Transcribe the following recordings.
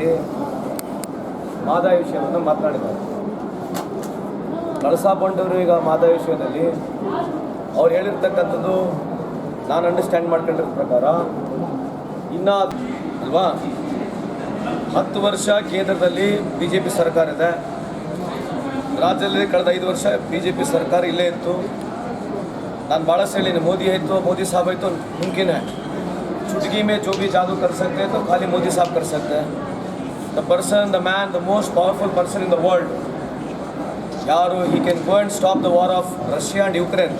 ಸಭೆಯಲ್ಲಿ ಮಾದಾಯ ವಿಷಯವನ್ನು ಮಾತನಾಡಿದ್ದಾರೆ. ಕಳಸಾ ಬಂಡವರು ಈಗ ಮಾದಾಯ ವಿಷಯದಲ್ಲಿ ಅವ್ರು ಹೇಳಿರ್ತಕ್ಕಂಥದ್ದು ನಾನು ಅಂಡರ್ಸ್ಟ್ಯಾಂಡ್ ಮಾಡ್ಕೊಂಡಿರೋ ಪ್ರಕಾರ ಇನ್ನ ಅಲ್ವಾ? ಹತ್ತು ವರ್ಷ ಕೇಂದ್ರದಲ್ಲಿ ಬಿ ಜೆ ಪಿ ಸರ್ಕಾರ ಇದೆ. ರಾಜ್ಯದಲ್ಲಿ ಕಳೆದ ಐದು ವರ್ಷ ಬಿ ಜೆ ಪಿ ಸರ್ಕಾರ ಇಲ್ಲೇ ಇತ್ತು. ನಾನು ಭಾಳಷ್ಟು ಹೇಳಿನಿ ಮೋದಿ ಆಯಿತು, ಮೋದಿ ಸಾಬ್ ಆಯಿತು ಮುಂಕಿನೇ ಚುಟ್ಕಿ ಮೇ ಜೋಬಿ ಜಾದು ಕರ್ ಅಥವಾ ಖಾಲಿ ಮೋದಿ ಸಾಬ್ ಕರ್ಸಕ್ತೆ the person, the man, the most powerful person in the world. ಯಾರು he can go and stop the war of Russia and Ukraine.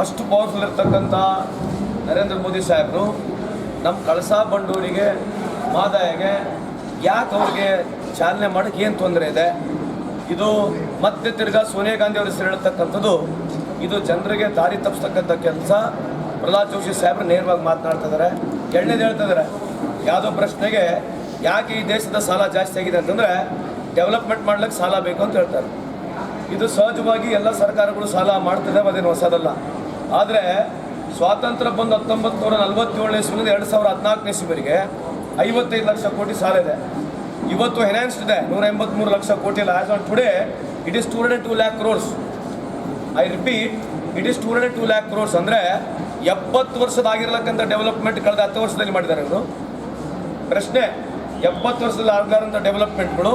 ಅಷ್ಟು ಪವರ್ಫುಲ್ ಇರ್ತಕ್ಕಂಥ ನರೇಂದ್ರ ಮೋದಿ ಸಾಹೇಬರು ನಮ್ಮ ಕಳಸಾ ಬಂಡೂರಿಗೆ ಮಾದಾಯಗೆ ಯಾಕೆ ಅವ್ರಿಗೆ ಚಾಲನೆ ಮಾಡೋಕ್ಕೆ ಏನು ತೊಂದರೆ ಇದೆ ಇದು ಮತ್ತೆ ತಿರ್ಗಾ ಸೋನಿಯಾ ಗಾಂಧಿ ಅವರು ಹೆಸರು ಹೇಳ್ತಕ್ಕಂಥದ್ದು ಇದು ಜನರಿಗೆ ದಾರಿ ತಪ್ಪಿಸ್ತಕ್ಕಂಥ ಕೆಲಸ ಪ್ರಹ್ಲಾದ್ ಜೋಶಿ ಸಾಹೇಬರು ನೇರವಾಗಿ ಮಾತನಾಡ್ತಿದ್ದಾರೆ ಎರಡನೇದು ಹೇಳ್ತಿದ್ದಾರೆ ಯಾವುದೋ ಪ್ರಶ್ನೆಗೆ ಯಾಕೆ ಈ ದೇಶದ ಸಾಲ ಜಾಸ್ತಿ ಆಗಿದೆ ಅಂತಂದರೆ ಡೆವಲಪ್ಮೆಂಟ್ ಮಾಡ್ಲಿಕ್ಕೆ ಸಾಲ ಬೇಕು ಅಂತ ಹೇಳ್ತಾರೆ. ಇದು ಸಹಜವಾಗಿ ಎಲ್ಲ ಸರ್ಕಾರಗಳು ಸಾಲ ಮಾಡ್ತಿದೆ, ಅದೇನು ಹೊಸದಲ್ಲ. ಆದರೆ ಸ್ವಾತಂತ್ರ್ಯ ಬಂದು ಹತ್ತೊಂಬತ್ತು ನೂರ ನಲ್ವತ್ತೇಳನೇ ಇಸ್ವಿನಿಂದ ಎರಡು ಸಾವಿರದ ಹದಿನಾಲ್ಕನೇ ಇಸ್ವಿವರೆಗೆ ಐವತ್ತೈದು ಲಕ್ಷ ಕೋಟಿ ಸಾಲ ಇದೆ. ಇವತ್ತು ಫೈನಾನ್ಸ್ ಇದೆ, ನೂರ ಎಂಬತ್ಮೂರು ಲಕ್ಷ ಕೋಟಿ ಇಲ್ಲ as on today it is two hundred two lakh crores I repeat it is two hundred two lakh crores ಅಂದರೆ ಎಪ್ಪತ್ತು ವರ್ಷದಾಗಿರ್ಲಕ್ಕಂಥ ಡೆವಲಪ್ಮೆಂಟ್ ಕಳೆದ ಹತ್ತು ವರ್ಷದಲ್ಲಿ ಮಾಡಿದ್ದಾರೆ ಅವರು ಪ್ರಶ್ನೆ ಎಪ್ಪತ್ತು ವರ್ಷದಲ್ಲಿ ಆಗಲಾರಂಥ ಡೆವಲಪ್ಮೆಂಟ್ಗಳು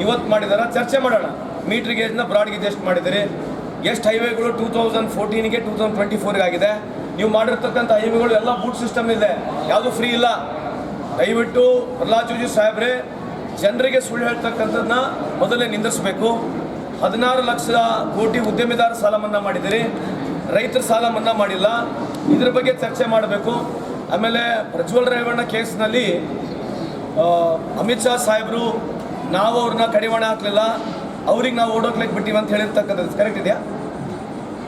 ಇವತ್ತು ಮಾಡಿದಾರ. ಚರ್ಚೆ ಮಾಡೋಣ. ಮೀಟ್ರ್ ಗೇಜ್ನ ಬ್ರಾಡ್ ಗೇಜ್ ಎಷ್ಟು ಮಾಡಿದಿರಿ ಎಷ್ಟು ಹೈವೇಗಳು ಟೂ ತೌಸಂಡ್ ಫೋರ್ಟೀನ್ಗೆ ಟೂ ತೌಸಂಡ್ ಟ್ವೆಂಟಿ ಫೋರ್ಗೆ ಆಗಿದೆ. ನೀವು ಮಾಡಿರ್ತಕ್ಕಂಥ ಹೈವೇಗಳು ಎಲ್ಲ ಬೂಟ್ ಸಿಸ್ಟಮ್ ಇದೆ. ಯಾವುದು ಫ್ರೀ ಇಲ್ಲ. ದಯವಿಟ್ಟು ಪ್ರಹ್ಲಾದ್ ಸಾಹೇಬ್ರೆ, ಜನರಿಗೆ ಸುಳ್ಳು ಹೇಳ್ತಕ್ಕಂಥದ್ದನ್ನ ಮೊದಲೇ ನಿಂದಿಸಬೇಕು. ಹದಿನಾರು ಲಕ್ಷ ಕೋಟಿ ಉದ್ಯಮಿದಾರ ಸಾಲ ಮನ್ನಾ ಮಾಡಿದ್ದೀರಿ. ರೈತರ ಸಾಲ ಮನ್ನಾ ಮಾಡಿಲ್ಲ. ಇದ್ರ ಬಗ್ಗೆ ಚರ್ಚೆ ಮಾಡಬೇಕು. ಆಮೇಲೆ ಪ್ರಜ್ವಲ್ ರೇವಣ್ಣ ಕೇಸ್ನಲ್ಲಿ ಅಮಿತ್ ಶಾ ಸಾಹೇಬರು ನಾವು ಅವ್ರನ್ನ ಕಡಿವಾಣ ಹಾಕಲಿಲ್ಲ. ಅವ್ರಿಗೆ ನಾವು ಓಡೋಗ್ಲಿಕ್ಕೆ ಬಿಟ್ಟಿವಿ ಅಂತ ಹೇಳಿರ್ತಕ್ಕಂಥದ್ದು. ಕರೆಕ್ಟ್ ಇದೆಯಾ?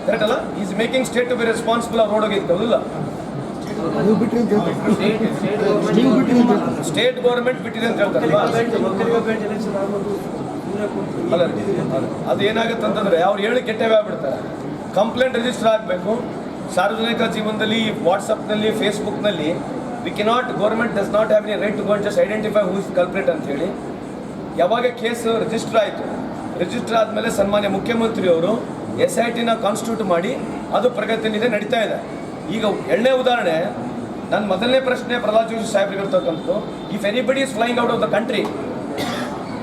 ಕರೆಕ್ಟ್ ಅಲ್ಲ? Is making state to be responsible ಅವ್ರು ಹೇಳ್ತಾರೆ. ಸ್ಟೇಟ್ ಗೌರ್ಮೆಂಟ್ ಬಿಟ್ಟಿದೆ ಅಂತ ಹೇಳ್ತಾರೆ ಅಲ್ಲ. ಅದು ಏನಾಗುತ್ತೆ ಅಂತಂದ್ರೆ ಅವ್ರು ಹೇಳಿ ಕೆಟ್ಟವೇ ಆಗ್ಬಿಡ್ತಾರೆ ಕಂಪ್ಲೇಂಟ್ ರಿಜಿಸ್ಟರ್ ಆಗಬೇಕು. ಸಾರ್ವಜನಿಕ ಜೀವನದಲ್ಲಿ ವಾಟ್ಸಪ್ನಲ್ಲಿ ಫೇಸ್ಬುಕ್ನಲ್ಲಿ we cannot government does not have any right to gone just identify who is culprit ಅಂತ ಹೇಳಿ. ಯಾವಾಗ ಕೇಸ್ ರಿಜಿಸ್ಟರ್ ಆಯಿತು ರಿಜಿಸ್ಟರ್ ಆದಮೇಲೆ ಸನ್ಮಾನ್ಯ ಮುಖ್ಯಮಂತ್ರಿಯವರು ಎಸ್ ಐ ಟಿನ ಕಾನ್ಸ್ಟಿಟ್ಯೂಟ್ ಮಾಡಿ ಅದು ಪ್ರಗತಿನಿದೆ ನಡೀತಾ ಇದೆ. ಈಗ ಎರಡನೇ ಉದಾಹರಣೆ ನನ್ನ ಮೊದಲನೇ ಪ್ರಶ್ನೆ ಪ್ರಹ್ಲಾದ್ ಜೋಶಿ ಸಾಹೇಬ್ರಿಗೆ ಇರ್ತಕ್ಕಂಥದ್ದು if anybody is flying out of the country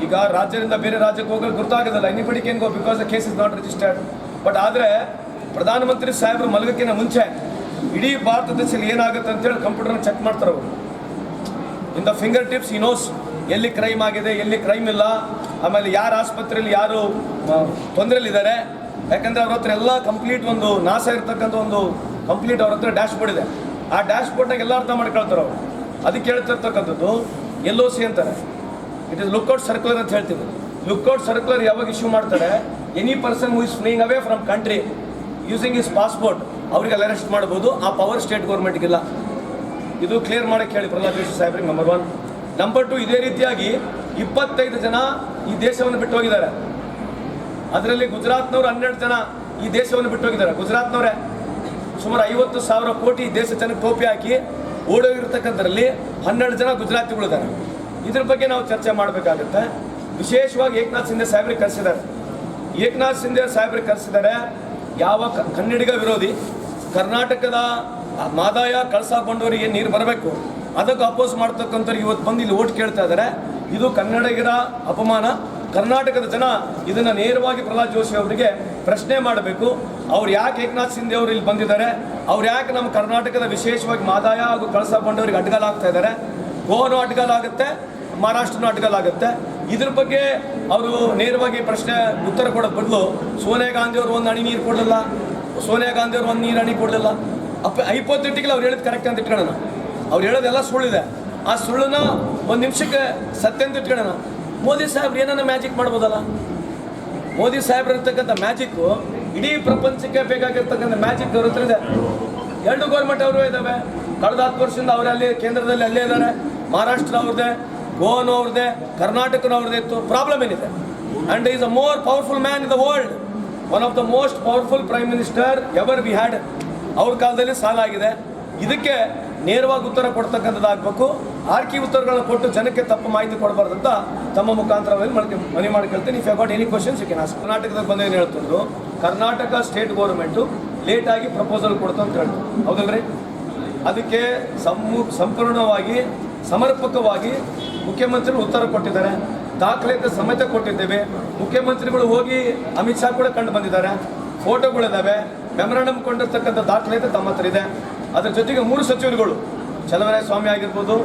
ಈಗ ರಾಜ್ಯದಿಂದ ಬೇರೆ ರಾಜ್ಯಕ್ಕೆ ಹೋಗಲು ಗೊತ್ತಾಗೋದಿಲ್ಲ anybody can go because the case is not registered but ಆದರೆ ಪ್ರಧಾನಮಂತ್ರಿ ಸಾಹೇಬರು ಮಲಗಕ್ಕಿಂತ ಮುಂಚೆ ಇಡೀ ಭಾರತ ದೇಶದಲ್ಲಿ ಏನಾಗುತ್ತೆ ಅಂತೇಳಿ ಕಂಪ್ಯೂಟರ್ನ ಚೆಕ್ ಮಾಡ್ತಾರೆ ಅವರು. In the fingertips he knows ಎಲ್ಲಿ ಕ್ರೈಮ್ ಆಗಿದೆ, ಎಲ್ಲಿ ಕ್ರೈಮ್ ಇಲ್ಲ. ಆಮೇಲೆ ಯಾರ ಆಸ್ಪತ್ರೆಯಲ್ಲಿ ಯಾರು ತೊಂದರೆಯಲ್ಲಿದ್ದಾರೆ. ಯಾಕಂದರೆ ಅವ್ರ ಹತ್ರ ಎಲ್ಲ ಕಂಪ್ಲೀಟ್ ಒಂದು ನಾಶ ಇರ್ತಕ್ಕಂಥ ಒಂದು ಕಂಪ್ಲೀಟ್ ಅವ್ರ ಹತ್ರ ಡ್ಯಾಶ್ ಬೋರ್ಡ್ ಇದೆ. ಆ ಡ್ಯಾಶ್ ಬೋರ್ಡ್ನಾಗ ಎಲ್ಲ ಅರ್ಥ ಮಾಡ್ಕೊಳ್ತಾರೆ ಅವರು. ಅದಕ್ಕೆ ಹೇಳ್ತಿರ್ತಕ್ಕಂಥದ್ದು, ಎಲ್ ಓ ಸಿ ಅಂತಾರೆ. ಇಟ್ ಇಸ್ ಲುಕ್ಔಟ್ ಸರ್ಕ್ಯುಲರ್ ಅಂತ ಹೇಳ್ತೀವಿ ಲುಕ್ಔಟ್ ಸರ್ಕ್ಯುಲರ್ ಯಾವಾಗ ಇಶ್ಯೂ ಮಾಡ್ತಾರೆ? Any person who is fleeing away from country using his passport ಅವ್ರಿಗೆ ಅರೆಸ್ಟ್ ಮಾಡ್ಬೋದು. ಆ ಪವರ್ ಸ್ಟೇಟ್ ಗೌರ್ಮೆಂಟ್ಗಿಲ್ಲ ಇದು ಕ್ಲಿಯರ್ ಮಾಡಕ್ಕೆ ಹೇಳಿ ಪ್ರಹ್ಲಾದ್ ಜೋಶಿ ಸಾಹೇಬ್ರಿಗೆ ನಂಬರ್ ಒನ್ ನಂಬರ್ ಟು ಇದೇ ರೀತಿಯಾಗಿ ಇಪ್ಪತ್ತೈದು ಜನ ಈ ದೇಶವನ್ನು ಬಿಟ್ಟು ಹೋಗಿದ್ದಾರೆ. ಅದರಲ್ಲಿ ಗುಜರಾತ್ನವ್ರು ಹನ್ನೆರಡು ಜನ ಈ ದೇಶವನ್ನು ಬಿಟ್ಟು ಹೋಗಿದ್ದಾರೆ. ಗುಜರಾತ್ನವರೇ ಸುಮಾರು ಐವತ್ತು ಸಾವಿರ ಕೋಟಿ ದೇಶ ಜನಕ್ಕೆ ಟೋಪಿ ಹಾಕಿ ಓಡೋಗಿರ್ತಕ್ಕಂಥದ್ರಲ್ಲಿ ಹನ್ನೆರಡು ಜನ ಗುಜರಾತಿಗಳಿದ್ದಾರೆ ಇದ್ರ ಬಗ್ಗೆ ನಾವು ಚರ್ಚೆ ಮಾಡಬೇಕಾಗುತ್ತೆ. ವಿಶೇಷವಾಗಿ ಏಕನಾಥ್ ಸಿಂಧೆ ಸಾಹೇಬ್ರಿಗೆ ಕರೆಸಿದ್ದಾರೆ. ಏಕನಾಥ್ ಸಿಂಧೆ ಸಾಹೇಬ್ರಿಗೆ ಕರೆಸಿದ್ದಾರೆ. ಯಾವ ಕನ್ನಡಿಗ ವಿರೋಧಿ ಕರ್ನಾಟಕದ ಮಾದಾಯ ಕಳಸಾ ಬಂಡವರಿಗೆ ನೀರು ಬರಬೇಕು. ಅದಕ್ಕೆ ಅಪೋಸ್ ಮಾಡ್ತಕ್ಕಂಥವ್ರು ಇವತ್ತು ಬಂದು ಇಲ್ಲಿ ಓಟ್ ಕೇಳ್ತಾ ಇದ್ದಾರೆ. ಇದು ಕನ್ನಡಿಗರ ಅಪಮಾನ. ಕರ್ನಾಟಕದ ಜನ ಇದನ್ನು ನೇರವಾಗಿ ಪ್ರಹ್ಲಾದ್ ಜೋಶಿ ಅವರಿಗೆ ಪ್ರಶ್ನೆ ಮಾಡಬೇಕು. ಅವ್ರು ಯಾಕೆ ಏಕನಾಥ್ ಶಿಂದೆ ಅವರು ಇಲ್ಲಿ ಬಂದಿದ್ದಾರೆ? ಅವ್ರು ಯಾಕೆ ನಮ್ಮ ಕರ್ನಾಟಕದ ವಿಶೇಷವಾಗಿ ಮಾದಾಯ ಹಾಗೂ ಕಳಸಾ ಬಂಡವರಿಗೆ ಅಡ್ಗಲಾಗ್ತಾ ಇದ್ದಾರೆ? ಗೋವಾನು ಅಡ್ಗಾಲಾಗುತ್ತೆ ಮಹಾರಾಷ್ಟ್ರನೂ ಅಡ್ಗಾಲಾಗುತ್ತೆ ಇದ್ರ ಬಗ್ಗೆ ಅವರು ನೇರವಾಗಿ ಪ್ರಶ್ನೆ ಉತ್ತರ ಕೊಡೋ ಬದಲು ಸೋನಿಯಾ ಗಾಂಧಿ ಅವರು ಒಂದು ಹಣಿ ನೀರು ಕೊಡಲಿಲ್ಲ. ಸೋನಿಯಾ ಗಾಂಧಿ ಅವರು ಒಂದು ನೀರು ಹಣಿ ಕೊಡಲಿಲ್ಲ. ಅಪ್ಪ ಐಪೋಥೆಟಿಕಲ್ ಅವ್ರು ಹೇಳಿದ್ ಕರೆಕ್ಟ್ ಅಂತ ಇಟ್ಕೊಳ್ಳೋಣ ಅವ್ರು ಹೇಳೋದೆಲ್ಲ ಸುಳ್ಳಿದೆ. ಆ ಸುಳ್ಳನ್ನ ಒಂದು ನಿಮಿಷಕ್ಕೆ ಸತ್ಯ ಅಂತ ಇಟ್ಕೊಳ್ಳೋಣ ಮೋದಿ ಸಾಹೇಬ್ರು ಏನನ್ನ ಮ್ಯಾಜಿಕ್ ಮಾಡ್ಬೋದಲ್ಲ? ಮೋದಿ ಸಾಹೇಬ್ರು ಇರ್ತಕ್ಕಂಥ ಮ್ಯಾಜಿಕ್ಕು ಇಡೀ ಪ್ರಪಂಚಕ್ಕೆ ಬೇಕಾಗಿರ್ತಕ್ಕಂಥ ಮ್ಯಾಜಿಕ್ ಅವ್ರ ಇದೆ. ಎರಡು ಗೌರ್ಮೆಂಟ್ ಅವರು ಇದ್ದಾವೆ ಕಳೆದ ಹತ್ತು ವರ್ಷದಿಂದ ಅವರಲ್ಲಿ ಕೇಂದ್ರದಲ್ಲಿ ಅಲ್ಲೇ ಇದ್ದಾರೆ ಮಹಾರಾಷ್ಟ್ರ ಅವ್ರದ್ದೇ ಗೋವಾನು ಅವ್ರದ್ದೇ ಇತ್ತು. ಪ್ರಾಬ್ಲಮ್ ಏನಿದೆ? And is a more powerful man in the world one of the most powerful prime minister ever we had ಅವ್ರ ಕಾಲದಲ್ಲಿ ಸಾಲ ಆಗಿದೆ. ಇದಕ್ಕೆ ನೇರವಾಗಿ ಉತ್ತರ ಕೊಡ್ತಕ್ಕಂಥದ್ದಾಗಬೇಕು ಆರ್ಕಿ ಉತ್ತರಗಳನ್ನು ಕೊಟ್ಟು ಜನಕ್ಕೆ ತಪ್ಪು ಮಾಹಿತಿ ಕೊಡಬಾರ್ದು ಅಂತ ತಮ್ಮ ಮುಖಾಂತರವಾಗಿ ಮನವಿ ಮಾಡ್ಕೊಳ್ತೀನಿ if about any questions you can ask ಕರ್ನಾಟಕದಾಗ ಏನು ಹೇಳ್ತಿದ್ರು? ಕರ್ನಾಟಕ ಸ್ಟೇಟ್ ಗೌರ್ಮೆಂಟು ಲೇಟಾಗಿ ಪ್ರಪೋಸಲ್ ಕೊಡ್ತು ಅಂತ ಹೇಳ್ತು ಹೌದಲ್ರಿ? ಅದಕ್ಕೆ ಸಂಪೂರ್ಣವಾಗಿ ಸಮರ್ಪಕವಾಗಿ ಮುಖ್ಯಮಂತ್ರಿಗಳು ಉತ್ತರ ಕೊಟ್ಟಿದ್ದಾರೆ ದಾಖಲೆಗೆ ಸಮೇತ ಕೊಟ್ಟಿದ್ದೇವೆ. ಮುಖ್ಯಮಂತ್ರಿಗಳು ಹೋಗಿ ಅಮಿತ್ ಶಾ ಕೂಡ ಕಂಡು ಬಂದಿದ್ದಾರೆ. ಫೋಟೋಗಳಿದ್ದಾವೆ ಮೆಮೊರಾಂಡಮ್ ಕೊಂಡಿರ್ತಕ್ಕಂಥ ದಾಖಲೆತ ತಮ್ಮ ಹತ್ರ ಇದೆ. ಅದರ ಜೊತೆಗೆ ಮೂರು ಸಚಿವರುಗಳು ಚಲವರಾಯ ಸ್ವಾಮಿ ಆಗಿರ್ಬೋದು,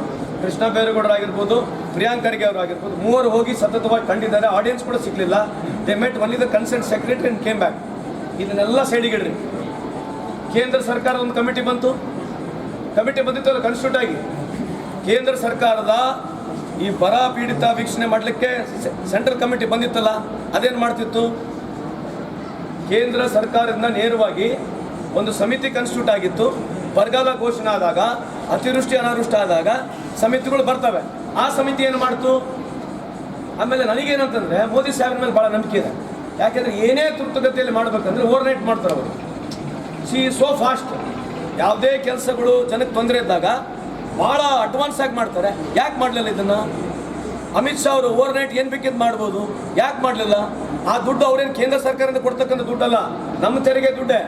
ಕೃಷ್ಣ ಬೇರೇಗೌಡರು ಆಗಿರ್ಬೋದು, ಪ್ರಿಯಾಂಕ್ ಖರ್ಗೆ ಅವರು ಆಗಿರ್ಬೋದು, ಮೂವರು ಹೋಗಿ ಸತತವಾಗಿ ಕಂಡಿದ್ದಾರೆ. ಆಡಿಯನ್ಸ್ ಕೂಡ ಸಿಗಲಿಲ್ಲ they met on the concern secretary and came back ಇದನ್ನೆಲ್ಲ ಸೈಡಿಗಿಡ್ರಿ. ಕೇಂದ್ರ ಸರ್ಕಾರ ಒಂದು ಕಮಿಟಿ ಬಂತು. ಕಮಿಟಿ ಬಂದಿತ್ತು ಕಾನ್ಸ್ಟಿಟ್ಯೂಟ್ ಆಗಿ. ಕೇಂದ್ರ ಸರ್ಕಾರದ ಈ ಬರ ಪೀಡಿತ ವೀಕ್ಷಣೆ ಮಾಡಲಿಕ್ಕೆ ಸೆಂಟ್ರಲ್ ಕಮಿಟಿ ಬಂದಿತ್ತಲ್ಲ, ಅದೇನು ಮಾಡ್ತಿತ್ತು? ಕೇಂದ್ರ ಸರ್ಕಾರದಿಂದ ನೇರವಾಗಿ ಒಂದು ಸಮಿತಿ ಕನ್ಸ್ಟಿಟ್ಯೂಟ್ ಆಗಿತ್ತು. ಬರಗಾಲ ಘೋಷಣೆ ಆದಾಗ, ಅತಿವೃಷ್ಟಿ ಅನಾವೃಷ್ಟಿ ಆದಾಗ ಸಮಿತಿಗಳು ಬರ್ತವೆ. ಆ ಸಮಿತಿ ಏನು ಮಾಡ್ತು? ಆಮೇಲೆ ನನಗೇನಂತಂದರೆ, ಮೋದಿ ಸಾಹೇಬ್ರ ಮೇಲೆ ಭಾಳ ನಂಬಿಕೆ ಇದೆ. ಯಾಕೆಂದರೆ ಏನೇ ತುರ್ತುಗತಿಯಲ್ಲಿ ಮಾಡ್ಬೇಕಂದ್ರೆ ಓವರ್ ನೈಟ್ ಮಾಡ್ತಾರೆ ಅವರು. ಸಿ ಸೋ ಫಾಸ್ಟ್ ಯಾವುದೇ ಕೆಲಸಗಳು ಜನಕ್ಕೆ ತೊಂದರೆ ಇದ್ದಾಗ ಭಾಳ ಅಡ್ವಾನ್ಸ್ ಆಗಿ ಮಾಡ್ತಾರೆ. ಯಾಕೆ ಮಾಡಲಿಲ್ಲ ಇದನ್ನು? ಅಮಿತ್ ಶಾ ಅವರು ಓವರ್ ನೈಟ್ ಏನು ಬೇಕಿದ್ದು ಮಾಡ್ಬೋದು. ಯಾಕೆ ಮಾಡಲಿಲ್ಲ? ಆ ದುಡ್ಡು ಅವ್ರೇನು ಕೇಂದ್ರ ಸರ್ಕಾರದಿಂದ ಕೊಡ್ತಕ್ಕಂಥ ದುಡ್ಡಲ್ಲ, ನಮ್ಮ ತೆರಿಗೆ ದುಡ್ಡೇ.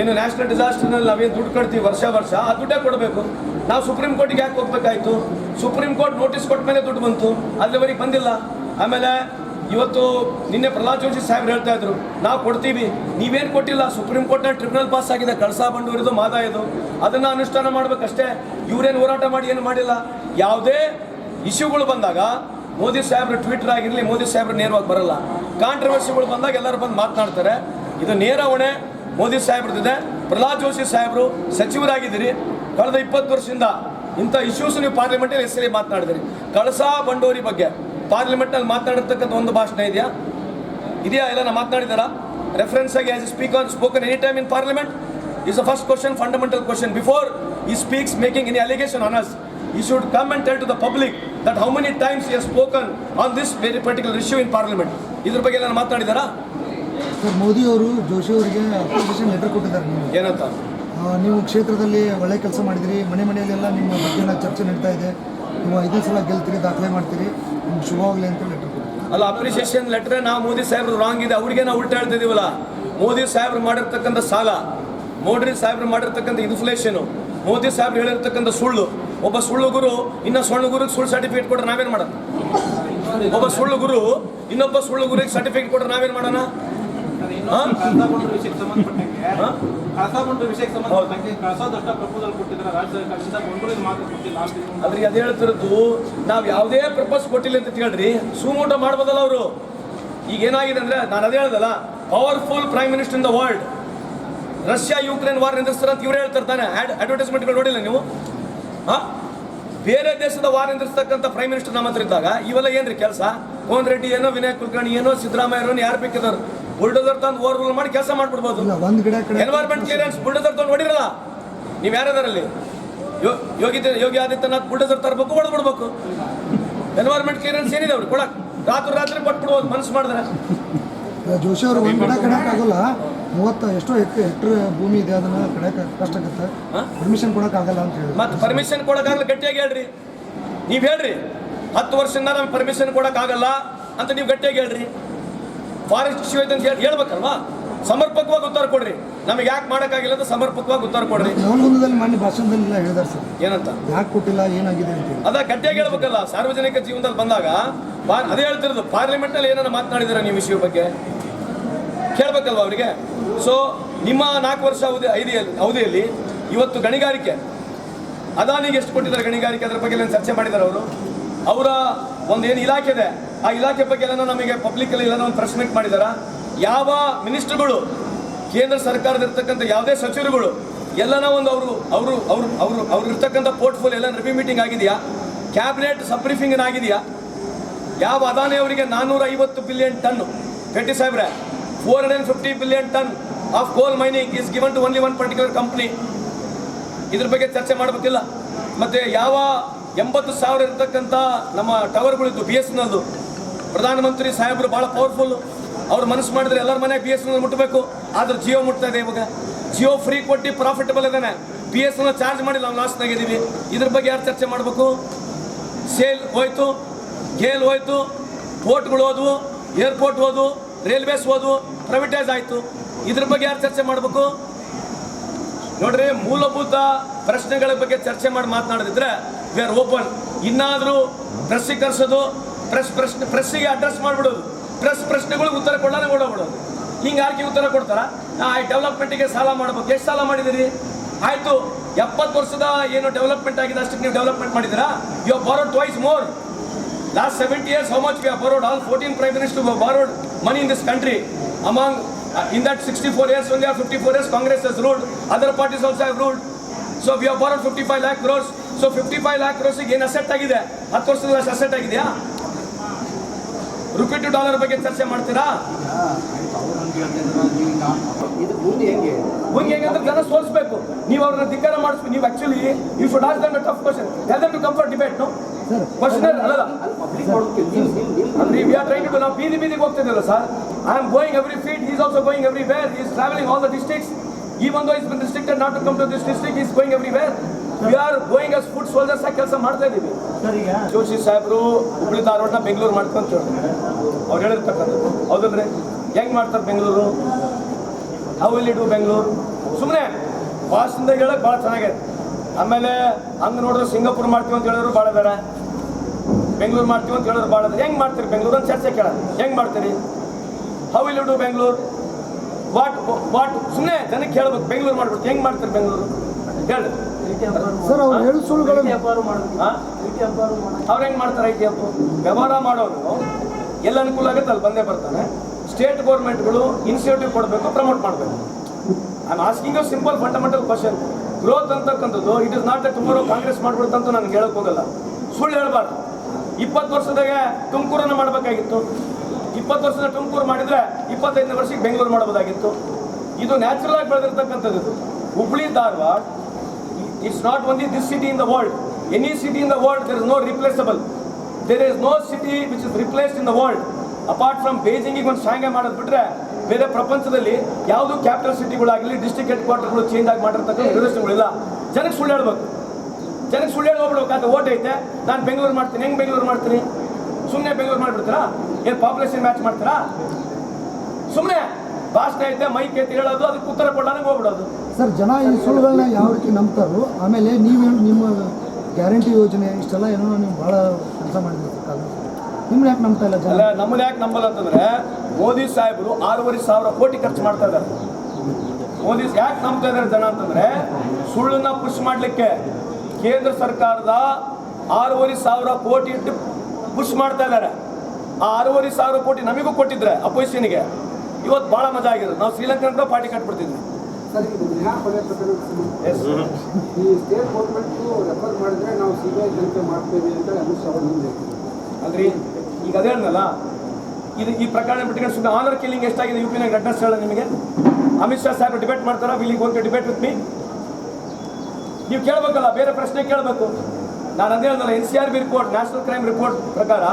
ಏನು ನ್ಯಾಷನಲ್ ಡಿಸಾಸ್ಟರ್ನಲ್ಲಿ ನಾವೇನು ದುಡ್ಡು ಕಟ್ತೀವಿ ವರ್ಷ ವರ್ಷ, ಆ ದುಡ್ಡೇ ಕೊಡಬೇಕು. ನಾವು ಸುಪ್ರೀಂ ಕೋರ್ಟಿಗೆ ಯಾಕೆ ಹೋಗ್ಬೇಕಾಯ್ತು? ಸುಪ್ರೀಂ ಕೋರ್ಟ್ ನೋಟಿಸ್ ಕೊಟ್ಟ ಮೇಲೆ ದುಡ್ಡು ಬಂತು. ಅಲ್ಲಿವರೆಗೆ ಬಂದಿಲ್ಲ. ಆಮೇಲೆ ಇವತ್ತು ನಿನ್ನೆ ಪ್ರಹ್ಲಾದ್ ಜೋಶಿ ಸಾಹೇಬ್ರು ಹೇಳ್ತಾ ಇದ್ರು, ನಾವು ಕೊಡ್ತೀವಿ. ನೀವೇನು ಕೊಟ್ಟಿಲ್ಲ, ಸುಪ್ರೀಂ ಕೋರ್ಟ್ನ ಟ್ರಿಬ್ಯುನಲ್ ಪಾಸ್ ಆಗಿದೆ. ಕಳಸಾ ಬಂಡೂರಿದು ಮಾದಾಯದು ಅದನ್ನು ಅನುಷ್ಠಾನ ಮಾಡ್ಬೇಕಷ್ಟೇ. ಇವರೇನು ಹೋರಾಟ ಮಾಡಿ ಏನು ಮಾಡಿಲ್ಲ? ಯಾವುದೇ ಇಶ್ಯೂಗಳು ಬಂದಾಗ ಮೋದಿ ಸಾಹೇಬ್ರು ಟ್ವಿಟರ್ ಆಗಿರಲಿ, ಮೋದಿ ಸಾಹೇಬ್ರು ನೇರವಾಗಿ ಬರಲ್ಲ. ಕಾಂಟ್ರವರ್ಸಿಗಳು ಬಂದಾಗ ಎಲ್ಲರೂ ಬಂದು ಮಾತನಾಡ್ತಾರೆ. ಇದು ನೇರ ಹೊಣೆ ಮೋದಿ ಸಾಹೇಬ್ರದಿದೆ ಪ್ರಹ್ಲಾದ್ ಜೋಶಿ ಸಾಹೇಬರು ಸಚಿವರಾಗಿದ್ದೀರಿ. ಕಳೆದ ಇಪ್ಪತ್ತು ವರ್ಷದಿಂದ ಇಂಥ ಇಶ್ಯೂಸ್ ನೀವು ಪಾರ್ಲಿಮೆಂಟಲ್ಲಿ ಹೆಸರಿ ಮಾತನಾಡಿದಿರಿ. ಕಳಸಾ ಬಂಡೋರಿ ಬಗ್ಗೆ ಪಾರ್ಲಿಮೆಂಟ್ನಲ್ಲಿ ಮಾತನಾಡಿರ್ತಕ್ಕಂಥ ಒಂದು ಭಾಷಣ ಇದೆಯಾ? ಇದೆಯಾ? ಎಲ್ಲ ಮಾತನಾಡಿದಾರಾ ರೆಫರೆನ್ಸ್ ಆಗಿ as a on spoken any time in parliament is a first question fundamental question before he speaks making any allegation on us he should come and tell to the public that how many times you spoken on this very particular issue in parliament ಇದ್ರ ಬಗ್ಗೆ ಎಲ್ಲ ಮಾತನಾಡಿದಾರಾ sir Modi ಅವರು ಜೋಶಿ ಅವರಿಗೆ application letter ಕೊಟ್ಟಿದ್ದಾರೆ ನೀವು. ಏನಂತ? ನೀವು ಕ್ಷೇತ್ರದಲ್ಲಿ ಒಳ್ಳೆ ಕೆಲಸ ಮಾಡಿದಿರಿ ಮನೆ ಮನೆಯಲ್ಲೆಲ್ಲ ನಿಮ್ಮ ಬಗ್ಗೆ ಚರ್ಚೆ ನಡೀತಾ ಇದೆ. ನೀವು ಐದು ಸಲ ಗೆಲ್ತೀರಿ ದಾಖಲೆ ಮಾಡ್ತೀರಿ ನಿಮ್ಗೆ ಶುಭವಾಗಲಿ ಅಂತ ಲೆಟರ್ ಅಲ್ಲ ಅಪ್ರಿಸಿಯೇಷನ್ ಲೆಟ್ರೆ ನಾವು ಮೋದಿ ಸಾಹೇಬ್ರು ರಾಂಗ್ ಇದೆ ಅವ್ರಿಗೆ ನಾವು ಉಲ್ಟಾ ಹೇಳ್ತಿದ್ದೀವಲ್ಲ ಮೋದಿ ಸಾಹೇಬ್ರು ಮಾಡಿರ್ತಕ್ಕಂಥ ಸಾಲ ಮೋದಿ ಸಾಹೇಬ್ರು ಮಾಡಿರ್ತಕ್ಕಂಥ ಇನ್ಫ್ಲೇಷನು ಮೋದಿ ಸಾಹೇಬ್ರು ಹೇಳಿರ್ತಕ್ಕಂಥ ಸುಳ್ಳು ಒಬ್ಬ ಸುಳ್ಳು ಗುರು ಇನ್ನ ಸುಳ್ಳು ಗುರುಗೆ ಸುಳ್ಳು ಸರ್ಟಿಫಿಕೇಟ್ ಕೊಟ್ರೆ ನಾವೇನ್ ಮಾಡೋಣ ಒಬ್ಬ ಸುಳ್ಳು ಗುರು ಇನ್ನೊಬ್ಬ ಸುಳ್ಳು ಗುರಿಗೆ ಸರ್ಟಿಫಿಕೇಟ್ ಕೊಟ್ರೆ ನಾವೇನ್ ಮಾಡೋಣ? ಅದ್ರಿಗೆ ಅದೇ? ಹೇಳ್ತಿರೋದು ನಾವು ಯಾವುದೇ ಪ್ರಪೋಸ್ ಕೊಟ್ಟಿಲ್ಲ ಅಂತ ತಿಳ್ರಿ ಸುಮೂಟ ಮಾಡ್ಬೋದಲ್ಲ ಅವರು. ಈಗ ಏನಾಗಿದೆ ಅಂದ್ರೆ ನಾನು ಅದೇ ಹೇಳ್ದಲ್ಲ powerful prime minister in the world Russia Ukraine war ನಿಂದಿಸ್ತಾರೆ ಅಂತ ಇವ್ರು ಹೇಳ್ತಿರ್ತಾನೆ ಅಡ್ವರ್ಟೈಸ್ಮೆಂಟ್ ಅಡ್ವರ್ಟೈಸ್ಮೆಂಟ್ಗಳು ನೋಡಿಲ್ಲ ನೀವು? ಹಾ? ಬೇರೆ ದೇಶದ ವಾರ್ ನಿಂದಿರ್ತಕ್ಕಂಥ ಪ್ರೈಮ್ ಮಿನಿಸ್ಟರ್ ನಮ್ಮ ಹತ್ರ ಇದ್ದಾಗ ಇವೆಲ್ಲ ಏನ್ರಿ ಕೆಲಸ? ಕೋನ್ ರೆಡ್ಡಿ ಏನೋ ವಿನಯ್ ಕುಲಕರ್ಣಿ ಏನೋ ಸಿದ್ದರಾಮಯ್ಯ ಏನೋ ಯಾರು ಬೇಕಿದ್ದಾರೆ ಬುಲ್ಡೋಸರ್ ತಂದು ಓವರ್ ರೂಲ್ ಮಾಡಿ ಕೆಲಸ ಮಾಡ್ಬಿಡ್ಬೋದು. ಒಂದು ಗಿಡ ಕಡೆ ಎನ್ವೈರ್ಮೆಂಟ್ ಕ್ಲಿಯರೆನ್ಸ್ ಬುಲ್ಡೋಸರ್ ತಂದು ಹೊಡಿರಲ್ಲ ನೀವು ಯಾರ್ಯಾರಲ್ಲಿ ಯೋಗಿ ಯೋಗಿ ಆದಿತ್ಯನಾಥ್ ಬುಲ್ಡೋಸರ್ ತರಬೇಕು ಹೊಡೆದು ಬಿಡ್ಬೇಕು ಎನ್ವೈರ್ಮೆಂಟ್ ಕ್ಲಿಯರೆನ್ಸ್ ಏನಿದೆ ಅವ್ರು ಕೊಡಕ್. ರಾತ್ರಿ ರಾತ್ರಿ ಕೊಟ್ಬಿಡ್ಬೋದು ಮನಸ್ಸು ಮಾಡಿದ್ರೆ. ಜೋಶಿ ಅವರು ಒಂದು ಗಿಡ ಕಡಕ್ಕಾಗಲ್ಲ ಮೂವತ್ತ ಎಷ್ಟೋ ಹೆಕ್ಟರ್ ಭೂಮಿ ಇದೆ ಅದನ್ನ ಕಡಿಯೋಕೆ ಕಷ್ಟ ಆಗುತ್ತೆ? ಪರ್ಮಿಷನ್ ಕೊಡೋಕ್ಕಾಗಲ್ಲ ಅಂತ ಹೇಳಿ ಮತ್ತೆ ಪರ್ಮಿಷನ್ ಆಗಲ್ಲ ಗಟ್ಟಿಯಾಗಿ ಹೇಳ್ರಿ. ನೀವು ಹೇಳ್ರಿ. ಹತ್ತು ವರ್ಷದಿಂದ ನಮ್ಗೆ ಪರ್ಮಿಷನ್ ಕೊಡೋಕ್ಕಾಗಲ್ಲ ಅಂತ ನೀವು ಗಟ್ಟಿಯಾಗಿ ಹೇಳ್ರಿ. ಫಾರೆಸ್ಟ್ ಇಶ್ಯೂ ಐತೆ ಅಂತ ಹೇಳಿ ಹೇಳ್ಬೇಕಲ್ವಾ? ಸಮರ್ಪಕವಾಗಿ ಉತ್ತರ ಕೊಡ್ರಿ. ನಮಗೆ ಯಾಕೆ ಮಾಡೋಕ್ಕಾಗಿಲ್ಲ ಅಂತ ಸಮರ್ಪಕವಾಗಿ ಉತ್ತರ ಕೊಡ್ರಿ. ಭಾಷಣದಲ್ಲಿ ಹೇಳಿದಾರೆ ಸರ್. ಏನಂತ? ಯಾಕೆ ಕೊಟ್ಟಿಲ್ಲ ಏನಾಗಿದೆ ಅಂತ ಅದ ಗಟ್ಟಿಯಾಗಿ ಹೇಳ್ಬೇಕಲ್ಲ ಸಾರ್ವಜನಿಕ ಜೀವನದಲ್ಲಿ ಬಂದಾಗ ಅದೇ ಹೇಳ್ತಿರೋದು ಪಾರ್ಲಿಮೆಂಟ್ನಲ್ಲಿ ಏನಾರ ಮಾತನಾಡಿದಿರ ನೀವು ವಿಷಯ ಬಗ್ಗೆ? ಕೇಳ್ಬೇಕಲ್ವಾ ಅವರಿಗೆ? ಸೊ ನಿಮ್ಮ ನಾಲ್ಕು ವರ್ಷ ಅವಧಿ ಐದಿಯಲ್ಲಿ ಅವಧಿಯಲ್ಲಿ ಇವತ್ತು ಗಣಿಗಾರಿಕೆ. ಅದಾನಿಗೆ ಎಷ್ಟು ಕೊಟ್ಟಿದ್ದಾರೆ ಗಣಿಗಾರಿಕೆ? ಅದ್ರ ಬಗ್ಗೆ ಚರ್ಚೆ ಮಾಡಿದ್ದಾರೆ ಅವರು? ಅವರ ಒಂದು ಏನು ಇಲಾಖೆ ಇದೆ. ಆ ಇಲಾಖೆ ಬಗ್ಗೆ ಎಲ್ಲ ನಮಗೆ ಪಬ್ಲಿಕ್ ಎಲ್ಲ ಒಂದು ಪ್ರೆಸ್ ಮೀಟ್ ಮಾಡಿದಾರ? ಯಾವ ಮಿನಿಸ್ಟರ್ಗಳು ಕೇಂದ್ರ ಸರ್ಕಾರದ ಇರ್ತಕ್ಕಂಥ ಯಾವುದೇ ಸಚಿವರುಗಳು, ಎಲ್ಲನ ಒಂದು ಅವರು ಅವರು ಅವರು ಅವರು, ಅವ್ರು ಇರ್ತಕ್ಕಂಥ ಪೋರ್ಟ್ಫೋಲಿಯೋ ಎಲ್ಲ ರಿವ್ಯೂ ಮೀಟಿಂಗ್ ಆಗಿದೆಯಾ? ಕ್ಯಾಬಿನೆಟ್ ಸಬ್ರಿಫಿಂಗ್ ಆಗಿದೆಯಾ? ಯಾವ ಅದಾನಿ ಅವರಿಗೆ ನಾನ್ನೂರ ಐವತ್ತು ಬಿಲಿಯನ್ ಟನ್ ಪೆಟ್ಟಿ ಸಾಹೇಬ್ರೆ four hundred fifty billion ton of coal mining is given to only one particular company ಇದ್ರ ಬಗ್ಗೆ ಚರ್ಚೆ ಮಾಡಬೇಕಿಲ್ಲ. ಮತ್ತೆ ಯಾವ ಎಂಬತ್ತು ಸಾವಿರ ಇರತಕ್ಕಂಥ ನಮ್ಮ ಟವರ್ಗಳಿದ್ದು ಬಿ ಎಸ್ ಎನ್ ಪ್ರಧಾನಮಂತ್ರಿ ಸಾಹೇಬರು ಭಾಳ ಪವರ್ಫುಲ್ ಅವ್ರು ಮನಸ್ಸು ಮಾಡಿದ್ರೆ ಎಲ್ಲರ ಮನೆಗೆ ಬಿ ಎಸ್ ಎನ್ ಮುಟ್ಟಬೇಕು ಆದ್ರೆ ಜಿಯೋ ಮುಟ್ತಾ ಇದೆ ಇವಾಗ. ಜಿಯೋ ಫ್ರೀ ಕೊಟ್ಟು ಪ್ರಾಫಿಟಬಲ್ ಇದ್ದಾನೆ ಬಿ ಎಸ್ ಚಾರ್ಜ್ ಮಾಡಿ ನಾವು ಲಾಸ್ನಾಗಿದ್ದೀವಿ ಇದ್ರ ಬಗ್ಗೆ ಯಾರು ಚರ್ಚೆ ಮಾಡಬೇಕು? ಸೇಲ್ ಹೋಯ್ತು ಗೇಲ್ ಹೋಯ್ತು ಪೋರ್ಟ್ಗಳು ಹೋದ್ವು ಏರ್ಪೋರ್ಟ್ ಹೋದ್ವು ರೈಲ್ವೇಸ್ ಹೋದ್ವು ಪ್ರೈವೇಟೈಸ್ ಆಯಿತು. ಇದ್ರ ಬಗ್ಗೆ ಯಾರು ಚರ್ಚೆ ಮಾಡಬೇಕು? ನೋಡ್ರಿ, ಮೂಲಭೂತ ಪ್ರಶ್ನೆಗಳ ಬಗ್ಗೆ ಚರ್ಚೆ ಮಾಡಿ ಮಾತನಾಡದಿದ್ರೆ ವಿ ಆರ್ ಓಪನ್ ಇನ್ನಾದರೂ ಪ್ರೆಸ್ಸಿಗೆ ಕರ್ಸೋದು ಪ್ರೆಸ್ ಪ್ರಶ್ನೆ ಪ್ರೆಸ್ಸಿಗೆ ಅಡ್ರೆಸ್ ಮಾಡಿಬಿಡೋದು. ಪ್ರೆಸ್ ಪ್ರಶ್ನೆಗಳಿಗೆ ಉತ್ತರ ಕೊಡಲಾನೆ ಓಡೋಗ್ಬಿಡೋದು ಹಿಂಗೆ ಯಾರಿಗೆ ಉತ್ತರ ಕೊಡ್ತಾರ? ಆ ಡೆವಲಪ್ಮೆಂಟಿಗೆ ಸಾಲ ಮಾಡ್ಬೇಕು. ಎಷ್ಟು ಸಾಲ ಮಾಡಿದಿರಿ ಆಯಿತು. ಎಪ್ಪತ್ತು ವರ್ಷದ ಏನು ಡೆವಲಪ್ಮೆಂಟ್ ಆಗಿದೆ ಅಷ್ಟಕ್ಕೆ ನೀವು ಡೆವಲಪ್ಮೆಂಟ್ ಮಾಡಿದ್ದೀರಾ? You borrowed twice more Last 70 years, how much we have borrowed? All 14 prime money in this country among in that sixty four years that 64 years, only are 54 years ruled other parties also have ruled so we are we have borrowed 55 lakh crores. So 55 lakh crores ಏನು asset ಆಗಿದೆ? ಹತ್ತು ವರ್ಷದ ಅಷ್ಟು asset ಆಗಿದೆಯಾ? Rupee to dollar ಬಗ್ಗೆ ಚರ್ಚೆ ಮಾಡ್ತೀರಾ? ಮುಂದೆ ಹೆಂಗೆ? ಹೇಗಂದ್ರೆ ಜನ ಸೋಲಿಸಬೇಕು. ನೀವು ಅವ್ರನ್ನ ಧಿಕ್ಕಾರ ಮಾಡಿಸ್ಬೇಕು. ನೀವು actually you should ask them tough question them to comfort for debate no question ಅಂದ್ರೆ ವಿ ಆರ್ ಟ್ರೈಂಗ್ ಟು ನಾವು ಬೀದಿ ಬೀದಿಗೆ ಹೋಗ್ತಿದ್ದಲ್ಲ sir I am going every feet is also going everywhere is travelling all the districts he though is been restricted not to come to this district is going everywhere we are going as foot soldiers ಆಗಿ ಕೆಲಸ ಮಾಡ್ತಾ ಇದ್ದೀವಿ. ಜೋಶಿ ಸಾಹೇಬರು ಹುಬ್ಳಿ ಧಾರವಾಡನ ಬೆಂಗಳೂರು ಮಾಡ್ಕೊಂತ ಅವ್ರು ಹೇಳಿರ್ತಕ್ಕಂಥದ್ದು. ಹೌದಲ್ರಿ ಹೆಂಗ್ ಮಾಡ್ತಾರೆ ಬೆಂಗಳೂರು? ಹೌ ವಿಲ್ ಇಡು ಬೆಂಗಳೂರು? ಸುಮ್ಮನೆ ಭಾಷದಿಂದ ಹೇಳಕ್ ಭಾಳ ಚೆನ್ನಾಗೈತೆ. ಆಮೇಲೆ ಹಂಗ ನೋಡಿದ್ರೆ ಸಿಂಗಾಪುರ್ ಮಾಡ್ತೀವಿ ಅಂತ ಹೇಳಿದ್ರು ಭಾಳ ಬೇಡ. ಬೆಂಗಳೂರು ಮಾಡ್ತೀವಿ ಅಂತ ಹೇಳಿದ್ರು ಭಾಳ ಹೆಂಗ್ ಮಾಡ್ತೀರಿ ಬೆಂಗಳೂರು? ಅಂತ ಚರ್ಚೆ ಕೇಳ ಹೆಂಗ್ ಮಾಡ್ತೀರಿ? How will do Bengaluru? What what ಸುಮ್ಮನೆ ಜನಕ್ಕೆ ಹೇಳ್ಬೇಕು, ಬೆಂಗಳೂರು ಮಾಡ್ಬಿಟ್ಟು ಹೆಂಗ್ ಮಾಡ್ತೀರಿ ಬೆಂಗಳೂರು? ಹೇಳಿ. ಸರ್ ಅವ್ರು ಹೇಳು ಸುಳ್ಳುಗಳನ್ನು ಅವ್ರು ಹೆಂಗೆ ಮಾಡ್ತಾರೆ ಐ ಟಿ ಎಫ್ ವ್ಯವಹಾರ ಮಾಡೋರು. ಎಲ್ಲ ಅನುಕೂಲ ಆಗುತ್ತೆ ಅಲ್ಲಿ ಬಂದೇ ಬರ್ತಾನೆ ಸ್ಟೇಟ್ ಗೌರ್ಮೆಂಟ್ಗಳು ಇನಿಷಿಯೇಟಿವ್ ಕೊಡಬೇಕು ಪ್ರಮೋಟ್ ಮಾಡಬೇಕು. I am asking you simple fundamental question growth ಅಂತಕ್ಕಂಥದ್ದು it is not a tomorrow Congress ಮಾಡ್ಬಿಡುತ್ತಂತ ನನಗೆ ಹೇಳಕ್ ಹೋಗಲ್ಲ. ಸುಳ್ಳು ಹೇಳ್ಬಾರ್ದು. ಇಪ್ಪತ್ತು ವರ್ಷದಾಗೆ ತುಮಕೂರನ್ನು ಮಾಡಬೇಕಾಗಿತ್ತು. ಇಪ್ಪತ್ತು ವರ್ಷದ ತುಮಕೂರು ಮಾಡಿದ್ರೆ ಇಪ್ಪತ್ತೈದನೇ ವರ್ಷಕ್ಕೆ ಬೆಂಗಳೂರು ಮಾಡಬಹುದಾಗಿತ್ತು ಇದು ನ್ಯಾಚುರಲ್ ಆಗಿ ಬೆಳೆದಿರ್ತಕ್ಕಂಥದ್ದು. Hubli Dharwad it's not only this city in the world any city in the world is no replaceable there is no city which is replaced in the world apart from ಬೇಜಿಂಗಿಗೆ ಒಂದು Shanghai ಮಾಡೋದು ಬಿಟ್ರೆ, ಬೇರೆ ಪ್ರಪಂಚದಲ್ಲಿ ಯಾವುದು capital ಸಿಟಿಗಳಾಗಲಿ district ಹೆಡ್ ಕ್ವಾರ್ಟರ್ಗಳು change ಆಗಿ ಮಾಡಿರ್ತಕ್ಕಂಥ ನಿರ್ದೇಶನಗಳಿಲ್ಲ. ಜನಕ್ಕೆ ಸುಳ್ಳು ಹೇಳ್ಬೇಕು. ಜನಕ್ಕೆ ಸುಳ್ಳು ಹೇಳಿ ಹೋಗ್ಬಿಡ್ಬೇಕು ಅದು ಓಟ್ ಐತೆ. ನಾನು ಬೆಂಗಳೂರು ಮಾಡ್ತೀನಿ. ಹೆಂಗೆ ಬೆಂಗಳೂರು ಮಾಡ್ತೀನಿ? ಸುಮ್ಮನೆ ಬೆಂಗಳೂರು ಮಾಡಿಬಿಡ್ತೀರಾ? ಏನು ಪಾಪ್ಯುಲೇಷನ್ ಮ್ಯಾಚ್ ಮಾಡ್ತೀರಾ? ಸುಮ್ಮನೆ ಭಾಷಣ ಐತೆ ಮೈಕ್ ಐತೆ ಹೇಳೋದು ಅದಕ್ಕೆ ಉತ್ತರ ಕೊಡೋಣ ಹೋಗ್ಬಿಡೋದು. ಸರ್ ಜನ ಈ ಸುಳ್ಳುಗಳನ್ನ ಯಾವ ರೀತಿ ನಂಬ್ತಾರೋ ಆಮೇಲೆ ನೀವೇನು ನಿಮ್ಮ ಗ್ಯಾರಂಟಿ ಯೋಜನೆ ಇಷ್ಟೆಲ್ಲ ಏನೋ ನೀವು ಭಾಳ ಕೆಲಸ ಮಾಡಿದ್ರಿ ನಿಮ್ಮ ನಿಮ್ಗೆ ಯಾಕೆ ನಂಬ್ತಾ ಇಲ್ಲ ಜನ? ಅಲ್ಲ ನಮ್ಮನ್ನ ಯಾಕೆ ನಂಬಲ್ಲ ಅಂತಂದ್ರೆ ಮೋದಿ ಸಾಹೇಬರು ಆರೂವರೆ ಸಾವಿರ ಕೋಟಿ ಖರ್ಚು ಮಾಡ್ತಾ ಇದ್ದಾರೆ. ಮೋದಿ ಯಾಕೆ ನಂಬ್ತಾ ಇದ್ದಾರೆ ಜನ ಅಂತಂದ್ರೆ ಸುಳ್ಳನ್ನ ಪುಷ್ ಮಾಡಲಿಕ್ಕೆ ಕೇಂದ್ರ ಸರ್ಕಾರದ ಆರೂವರೆ ಸಾವಿರ ಕೋಟಿ ಇಟ್ಟು ಪುಷ್ ಮಾಡ್ತಾ ಇದ್ದಾರೆ. ಆ ಆರೂವರೆ ಸಾವಿರ ಕೋಟಿ ನಮಗೂ ಕೊಟ್ಟಿದ್ರೆ ಅಪೋಸಿಷನ್ಗೆ ಇವತ್ತು ಭಾಳ ಮಜಾ ಆಗಿರೋದು. ನಾವು ಶ್ರೀಲಂಕಾ ಕೂಡ ಪಾರ್ಟಿ ಕಟ್ಬಿಡ್ತಿದ್ವಿ. ಸರ್ ಇದು ಪ್ರಕರಣ ಈ ಸ್ಟೇಟ್ ಗೌರ್ಮೆಂಟು ರೆಫರ್ ಮಾಡಿದ್ರೆ ನಾವು ಸಿ ಬಿ ಐ ತನಿಖೆ ಮಾಡ್ತೇವೆ ಅಂತ ಅಮಿತ್ ಶಾ ಅವರು ಮುಂದೆ. ಅಲ್ರಿ ಈಗ ಅದೇ ಹೇಳಲ್ಲ ಇದು ಈ ಪ್ರಕರಣ ಬಿಟ್ಕೊಂಡು ಸುಮ್ಮನೆ ಆನರ್ ಕಿಲ್ಲಿಂಗ್ ಎಷ್ಟಾಗಿದೆ ಯು ಪಿನಾಗ ಅಡ್ರೆಸ್ ಹೇಳ ನಿಮಗೆ? ಅಮಿತ್ ಶಾ ಸಾಹೇಬ್ ಡಿಬೇಟ್ ಮಾಡ್ತಾರಾ? ಇಲ್ಲಿಗೆ ಹೋಗಿ ಡಿಬೇಟ್ ವಿತ್ ಮೀ ನೀವು ಕೇಳಬೇಕಲ್ಲ ಬೇರೆ ಪ್ರಶ್ನೆ ಕೇಳಬೇಕು. ನಾನು ಅದೇ ಹೇಳ್ದಲ್ಲ N C R B report national crime report ಪ್ರಕಾರ